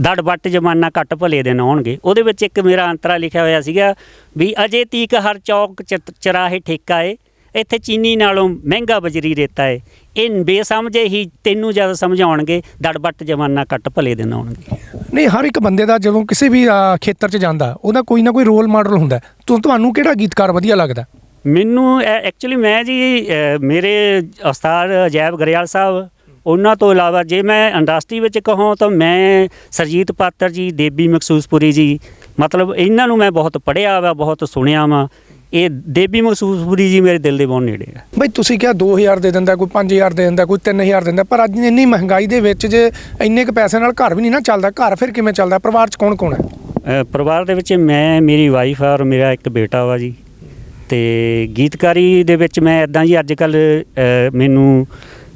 ਦੜ ਬੱਟ ਜਮਾਨਾ ਘੱਟ ਭਲੇ ਦਿਨ ਆਉਣਗੇ। ਉਹਦੇ ਵਿੱਚ ਇੱਕ ਮੇਰਾ ਅੰਤਰਾ ਲਿਖਿਆ ਹੋਇਆ ਸੀਗਾ ਵੀ ਅਜੇ ਤੀਕ ਹਰ ਚੌਕ ਚਰਾਹੇ ਠੇਕਾ ਏ ਇੱਥੇ ਚੀਨੀ ਨਾਲੋਂ ਮਹਿੰਗਾ ਬਜਰੀ ਰੇਤਾ ਹੈ ਇਹ ਬੇਸਮਝੇ ਹੀ ਤੈਨੂੰ ਜਦ ਸਮਝਾਉਣਗੇ ਦੜਬੱਟ ਜਮਾਨਾ ਕੱਟ ਭਲੇ ਦਿਨ ਆਉਣਗੇ। ਨਹੀਂ ਹਰ ਇੱਕ ਬੰਦੇ ਦਾ ਜਦੋਂ ਕਿਸੇ ਵੀ ਖੇਤਰ 'ਚ ਜਾਂਦਾ ਉਹਦਾ ਕੋਈ ਨਾ ਕੋਈ ਰੋਲ ਮਾਡਲ ਹੁੰਦਾ। ਤੁਹਾਨੂੰ ਕਿਹੜਾ ਗੀਤਕਾਰ ਵਧੀਆ ਲੱਗਦਾ? ਮੈਨੂੰ ਐਕਚੁਅਲੀ ਮੈਂ ਜੀ ਮੇਰੇ ਉਸਤਾਦ ਅਜੈਬ ਗਰੇਵਾਲ ਸਾਹਿਬ ਉਹਨਾਂ ਤੋਂ ਇਲਾਵਾ ਜੇ ਮੈਂ ਇੰਡਸਟਰੀ ਵਿੱਚ ਕਹਾਂ ਤਾਂ ਮੈਂ ਸਰਜੀਤ ਪਾਤਰ ਜੀ ਦੇਬੀ ਮਖਸੂਸਪੁਰੀ ਜੀ ਮਤਲਬ ਇਹਨਾਂ ਨੂੰ ਮੈਂ ਬਹੁਤ ਪੜ੍ਹਿਆ ਵਾ ਬਹੁਤ ਸੁਣਿਆ ਵਾ। ਇਹ ਦੇਬੀ ਮਖਸੂਸਪੁਰੀ ਜੀ ਮੇਰੇ ਦਿਲ ਦੇ ਬਹੁਤ ਨੇੜੇ ਆ। ਬਈ ਤੁਸੀਂ ਕਿਹਾ 2000 ਦੇ ਦਿੰਦਾ ਕੋਈ 5000 ਦੇ ਦਿੰਦਾ ਕੋਈ 3000 ਦਿੰਦਾ ਪਰ ਅੱਜ ਇੰਨੀ ਮਹਿੰਗਾਈ ਦੇ ਵਿੱਚ ਜੇ ਇੰਨੇ ਕ ਪੈਸੇ ਨਾਲ ਘਰ ਵੀ ਨਹੀਂ ਨਾ ਚੱਲਦਾ ਘਰ ਫਿਰ ਕਿਵੇਂ ਚੱਲਦਾ? ਪਰਿਵਾਰ 'ਚ ਕੌਣ ਕੌਣ ਹੈ ਪਰਿਵਾਰ ਦੇ ਵਿੱਚ ਮੈਂ ਮੇਰੀ ਵਾਈਫ ਆ ਔਰ ਮੇਰਾ ਇੱਕ ਬੇਟਾ ਵਾ ਜੀ। ਤੇ ਗੀਤਕਾਰੀ ਦੇ ਵਿੱਚ ਮੈਂ ਇਦਾਂ ਜੀ ਅੱਜ ਕੱਲ ਮੈਨੂੰ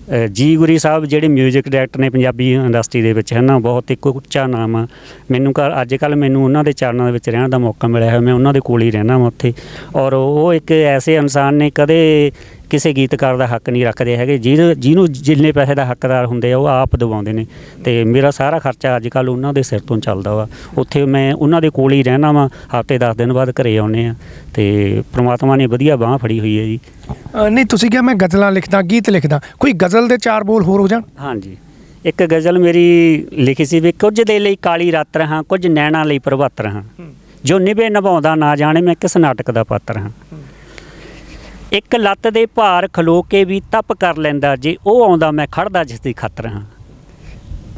ਅ, ਜੀ ਗੁਰੀ ਸਾਹਿਬ ਜਿਹੜੇ 뮤직 ਡਾਇਰੈਕਟਰ ਨੇ ਪੰਜਾਬੀ ਇੰਡਸਟਰੀ ਦੇ ਵਿੱਚ ਹੈ ਨਾ ਬਹੁਤ ਇੱਕ ਉੱਚਾ ਨਾਮ ਆ। ਮੈਨੂੰ ਘਰ ਅੱਜ ਕੱਲ ਮੈਨੂੰ ਉਹਨਾਂ ਦੇ ਚਰਨਾਂ ਦੇ ਵਿੱਚ ਰਹਿਣ ਦਾ ਮੌਕਾ ਮਿਲਿਆ ਹੋਇਆ ਮੈਂ ਉਹਨਾਂ ਦੇ ਕੋਲ ਹੀ ਰਹਿਣਾ ਮੈਂ ਉੱਥੇ। ਔਰ ਉਹ ਇੱਕ ਐਸੇ ਇਨਸਾਨ ਨੇ ਕਦੇ ਕਿਸੇ ਗੀਤਕਾਰ ਦਾ ਹੱਕ ਨਹੀਂ ਰੱਖਦੇ ਹੈਗੇ। ਜਿਹਨੂੰ ਜਿਹਨੂੰ ਜਿੰਨੇ ਪੈਸੇ ਦਾ ਹੱਕਦਾਰ ਹੁੰਦੇ ਆ ਉਹ ਆਪ ਦਵਾਉਂਦੇ ਨੇ। ਤੇ ਮੇਰਾ ਸਾਰਾ ਖਰਚਾ ਅੱਜ ਕੱਲ ਉਹਨਾਂ ਦੇ ਸਿਰ ਤੋਂ ਚੱਲਦਾ ਵਾ। ਉੱਥੇ ਮੈਂ ਉਹਨਾਂ ਦੇ ਕੋਲ ਹੀ ਰਹਿਣਾ ਵਾ। ਹਫ਼ਤੇ 10 ਦਿਨ ਬਾਅਦ ਘਰੇ ਆਉਨੇ ਆ। ਤੇ ਪ੍ਰਮਾਤਮਾ ਨੇ ਵਧੀਆ ਬਾਹ ਫੜੀ ਹੋਈ ਹੈ ਜੀ। ਅ, ਨਹੀਂ ਤੁਸੀਂ ਕਿਹਾ ਮੈਂ ਗਜ਼ਲਾਂ ਲਿਖਦਾ ਗੀਤ ਲਿਖਦਾ। ਕੋਈ ਗਜ਼ਲ ਦੇ ਚਾਰ ਬੋਲ ਹੋਰ ਹੋ ਜਾਣ? ਹਾਂਜੀ। ਇੱਕ ਗਜ਼ਲ ਮੇਰੀ ਲਿਖੀ ਸੀ ਵੀ ਕੁਝ ਦੇ ਲਈ ਕਾਲੀ ਰਾਤ ਰਹਾ ਕੁਝ ਨੈਣਾ ਲਈ ਪ੍ਰਭਾਤ ਰਹਾ। ਜੋ ਨਿਭੇ ਨਿਭਾਉਂਦਾ ਨਾ ਜਾਣੇ ਮੈਂ ਕਿਸ ਨਾਟਕ ਦਾ ਪਾਤਰ ਹਾਂ। ਇੱਕ ਲੱਤ ਦੇ ਭਾਰ ਖਲੋ ਕੇ ਵੀ ਤਪ ਕਰ ਲੈਂਦਾ ਜੇ ਉਹ ਆਉਂਦਾ ਮੈਂ ਖੜਦਾ ਜਿਸ ਦੀ ਖਾਤਰ ਹਾਂ।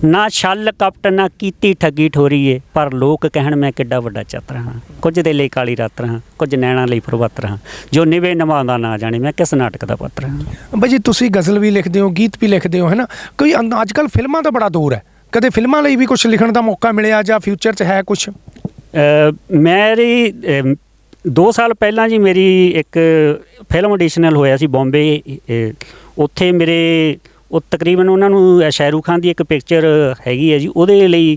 ਨਾ ਛਲ ਕਪਟ ਨਾ ਕੀਤੀ ਠੱਗੀ ਠੋਰੀਏ ਪਰ ਲੋਕ ਕਹਿਣ ਮੈਂ ਕਿੱਡਾ ਵੱਡਾ ਚਤਰ ਹਾਂ। ਕੁਝ ਦੇ ਲਈ ਕਾਲੀ ਰਾਤ ਰਹਾ ਕੁਝ ਨੈਣਾ ਲਈ ਪ੍ਰਭਾਤ ਰਹਾ ਜੋ ਨਿਭੇ ਨਿਭਾਉਂਦਾ ਨਾ ਜਾਣੇ ਮੈਂ ਕਿਸ ਨਾਟਕ ਦਾ ਪਾਤਰ ਹਾਂ? ਬਈ ਜੀ ਤੁਸੀਂ ਗਜ਼ਲ ਵੀ ਲਿਖਦੇ ਹੋ ਗੀਤ ਵੀ ਲਿਖਦੇ ਹੋ ਹੈ ਨਾ ਕੋਈ ਅੱਜ ਕੱਲ ਫਿਲਮਾਂ ਦਾ ਬੜਾ ਦੌਰ ਹੈ। ਕਦੇ ਫਿਲਮਾਂ ਲਈ ਵੀ ਕੁਝ ਲਿਖਣ ਦਾ ਮੌਕਾ ਮਿਲਿਆ ਜਾਂ ਫਿਊਚਰ 'ਚ ਹੈ ਕੁਝ ਮੇਰੀ 2 ਸਾਲ ਪਹਿਲਾਂ ਜੀ ਮੇਰੀ ਇੱਕ ਫਿਲਮ ਆਡੀਸ਼ਨਲ ਹੋਇਆ ਸੀ ਬੰਬੇ ਉੱਥੇ ਮੇਰੇ ਉਹ ਤਕਰੀਬਨ ਉਹਨਾਂ ਨੂੰ ਅ, ਸ਼ਾਹਰੂਖ ਖਾਨ ਦੀ ਇੱਕ ਪਿਕਚਰ ਹੈਗੀ ਹੈ ਜੀ ਉਹਦੇ ਲਈ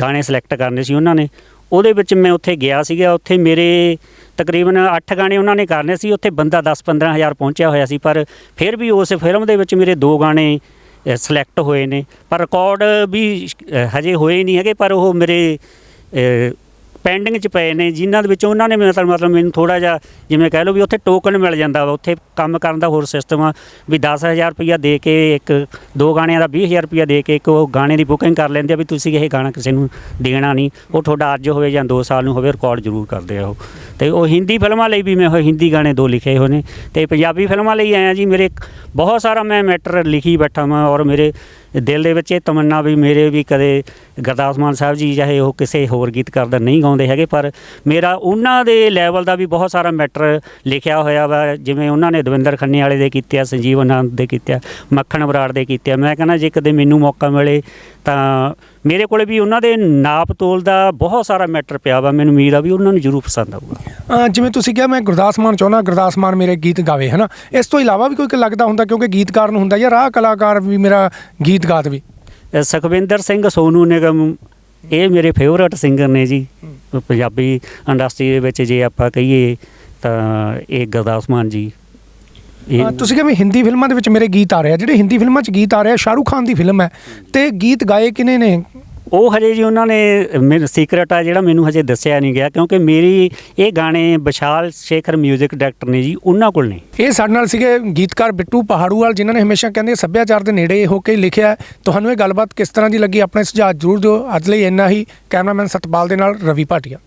ਗਾਣੇ ਸਿਲੈਕਟ ਕਰਨੇ ਸੀ ਉਹਨਾਂ ਨੇ। ਉਹਦੇ ਵਿੱਚ ਮੈਂ ਉੱਥੇ ਗਿਆ ਸੀਗਾ ਉੱਥੇ ਮੇਰੇ ਤਕਰੀਬਨ 8 ਗਾਣੇ ਉਹਨਾਂ ਨੇ ਕਰਨੇ ਸੀ ਉੱਥੇ ਬੰਦਾ 10-15 ਹਜ਼ਾਰ ਪਹੁੰਚਿਆ ਹੋਇਆ ਸੀ ਪਰ ਫਿਰ ਵੀ ਉਸ ਫਿਲਮ ਦੇ ਵਿੱਚ ਮੇਰੇ ਦੋ ਗਾਣੇ ਸਿਲੈਕਟ ਹੋਏ ਨੇ। ਪਰ ਰਿਕਾਰਡ ਵੀ ਹਜੇ ਹੋਏ ਨਹੀਂ ਹੈਗੇ ਪਰ ਉਹ ਮੇਰੇ ਪੈਂਡਿੰਗ 'ਚ ਪਏ ਨੇ, ਜਿਨ੍ਹਾਂ ਦੇ ਵਿੱਚ ਉਹਨਾਂ ਨੇ ਮਤਲਬ ਮਤਲਬ ਮੈਨੂੰ ਥੋੜਾ ਜਿਹਾ ਜਿਵੇਂ ਕਹਿ ਲਓ ਵੀ ਉੱਥੇ ਟੋਕਨ ਮਿਲ ਜਾਂਦਾ ਵਾ, ਉੱਥੇ ਕੰਮ ਕਰਨ ਦਾ ਹੋਰ ਸਿਸਟਮ ਆ, ਵੀ 10000 ਰੁਪਇਆ ਦੇ ਕੇ ਇੱਕ, ਦੋ ਗਾਣਿਆਂ ਦਾ 20000 ਰੁਪਇਆ ਦੇ ਕੇ ਇੱਕ ਉਹ ਗਾਣੇ ਦੀ ਬੁਕਿੰਗ ਕਰ ਲੈਂਦੇ ਆ ਵੀ ਤੁਸੀਂ ਇਹ ਗਾਣਾ ਕਿਸੇ ਨੂੰ ਦੇਣਾ ਨਹੀਂ, ਉਹ ਤੁਹਾਡਾ ਅੱਜ ਹੋਵੇ ਜਾਂ 2 ਸਾਲ ਨੂੰ ਹੋਵੇ ਰਿਕਾਰਡ ਜ਼ਰੂਰ ਕਰਦੇ ਆ ਉਹ। ਤੇ ਉਹ ਹਿੰਦੀ ਫਿਲਮਾਂ ਲਈ ਵੀ ਮੈਂ ਉਹ ਹਿੰਦੀ ਗਾਣੇ ਦੋ ਲਿਖੇ ਹੋਏ ਨੇ ਤੇ ਪੰਜਾਬੀ ਫਿਲਮਾਂ ਲਈ ਆਇਆ ਜੀ ਮੇਰੇ ਬਹੁਤ ਸਾਰਾ ਮੈਂ ਮੈਟਰ ਲਿਖੀ ਬੈਠਾ ਮੈਂ ਔਰ ਮੇਰੇ ਦਿਲ ਦੇ ਵਿੱਚ ਇਹ ਤਮੰਨਾ ਵੀ ਮੇਰੇ ਵੀ ਕਦੇ ਗੁਰਦਾਸ ਮਾਨ ਸਾਹਿਬ ਜੀ ਚਾਹੇ ਉਹ ਕਿਸੇ ਹੋਰ ਗੀਤਕਾਰ ਦਾ ਨਹੀਂ ਗਾਉਂਦੇ ਹੈਗੇ, ਪਰ ਮੇਰਾ ਉਹਨਾਂ ਦੇ ਲੈਵਲ ਦਾ ਵੀ ਬਹੁਤ ਸਾਰਾ ਮੈਟਰ ਲਿਖਿਆ ਹੋਇਆ ਵਾ, ਜਿਵੇਂ ਉਹਨਾਂ ਨੇ ਦਵਿੰਦਰ ਖੰਨੇ ਵਾਲੇ ਦੇ ਕੀਤੇ ਆ, ਸੰਜੀਵ ਆਨੰਦ ਦੇ ਕੀਤੇ ਆ, ਮੱਖਣ ਬਰਾੜ ਦੇ ਕੀਤੇ ਆ। ਮੈਂ ਕਹਿੰਦਾ ਜੇ ਕਦੇ ਮੈਨੂੰ ਮੌਕਾ ਮਿਲੇ ਤਾਂ ਮੇਰੇ ਕੋਲੇ ਵੀ ਉਹਨਾਂ ਦੇ ਨਾਪ ਤੋਲ ਦਾ ਬਹੁਤ ਸਾਰਾ ਮੈਟਰ ਪਿਆ ਵਾ ਮੈਨੂੰ ਉਮੀਦ ਆ ਵੀ ਉਹਨਾਂ ਨੂੰ ਜ਼ਰੂਰ ਪਸੰਦ ਆਊਗਾ। ਜਿਵੇਂ ਤੁਸੀਂ ਕਿਹਾ ਮੈਂ ਗੁਰਦਾਸ ਮਾਨ ਚਾਹੁੰਦਾ ਗੁਰਦਾਸ ਮਾਨ ਮੇਰੇ ਗੀਤ ਗਾਵੇ ਹੈ ਨਾ ਇਸ ਤੋਂ ਇਲਾਵਾ ਵੀ ਕੋਈ ਲੱਗਦਾ ਹੁੰਦਾ ਕਿਉਂਕਿ ਗੀਤਕਾਰ ਨੂੰ ਹੁੰਦਾ ਯਾਰ ਆਹ ਕਲਾਕਾਰ ਵੀ ਮੇਰਾ ਗੀਤ ਗਾ ਦੇਵੇ ਅ, ਸੁਖਵਿੰਦਰ ਸਿੰਘ ਸੋਨੂ ਨਿਗਮ ਇਹ ਮੇਰੇ ਫੇਵਰਟ ਸਿੰਗਰ ਨੇ ਜੀ। ਪੰਜਾਬੀ ਇੰਡਸਟਰੀ ਦੇ ਵਿੱਚ ਜੇ ਆਪਾਂ ਕਹੀਏ ਤਾਂ ਇਹ ਗੁਰਦਾਸ ਮਾਨ ਜੀ। ਇਹ ਤੁਸੀਂ ਕਿਹਾ ਵੀ ਹਿੰਦੀ ਫਿਲਮਾਂ ਦੇ ਵਿੱਚ ਮੇਰੇ ਗੀਤ ਆ ਰਹੇ ਜਿਹੜੇ ਹਿੰਦੀ ਫਿਲਮਾਂ 'ਚ ਗੀਤ ਆ ਰਹੇ ਸ਼ਾਹਰੂਖ ਖਾਨ ਦੀ ਫਿਲਮ ਹੈ ਤੇ ਗੀਤ ਗਾਏ ਕਿਨੇ ਨੇ? ਉਹ ਹਜੇ ਜੀ ਉਹਨਾਂ ਨੇ ਮੈਨੂੰ ਸੀਕ੍ਰੇਟ ਆ ਜਿਹੜਾ ਮੈਨੂੰ ਹਜੇ ਦੱਸਿਆ ਨਹੀਂ ਗਿਆ ਕਿਉਂਕਿ ਮੇਰੀ ਇਹ ਗਾਣੇ ਵਿਸ਼ਾਲ ਸ਼ੇਖਰ 뮤직 ਡਾਇਰੈਕਟਰ ਨੇ ਜੀ ਉਹਨਾਂ ਕੋਲ ਨੇ। ਇਹ ਸਾਡੇ ਨਾਲ ਸੀਗੇ ਗੀਤਕਾਰ ਬਿੱਟੂ ਪਹਾੜੂਵਾਲ ਜਿਨ੍ਹਾਂ ਨੇ ਹਮੇਸ਼ਾ ਕਹਿੰਦੇ ਸੱਭਿਆਚਾਰ ਦੇ ਨੇੜੇ ਹੋ ਕੇ ਲਿਖਿਆ। ਤੁਹਾਨੂੰ ਇਹ ਗੱਲਬਾਤ ਕਿਸ ਤਰ੍ਹਾਂ ਦੀ ਲੱਗੀ? ਆਪਣੇ ਸੁਝਾਅ ਜ਼ਰੂਰ ਦਿਓ। ਅੱਜ ਲਈ ਇੰਨਾ ਹੀ। ਕੈਮਰਾਮੈਨ ਸਤਪਾਲ ਦੇ ਨਾਲ ਰਵੀ ਭਾਟੀਆ।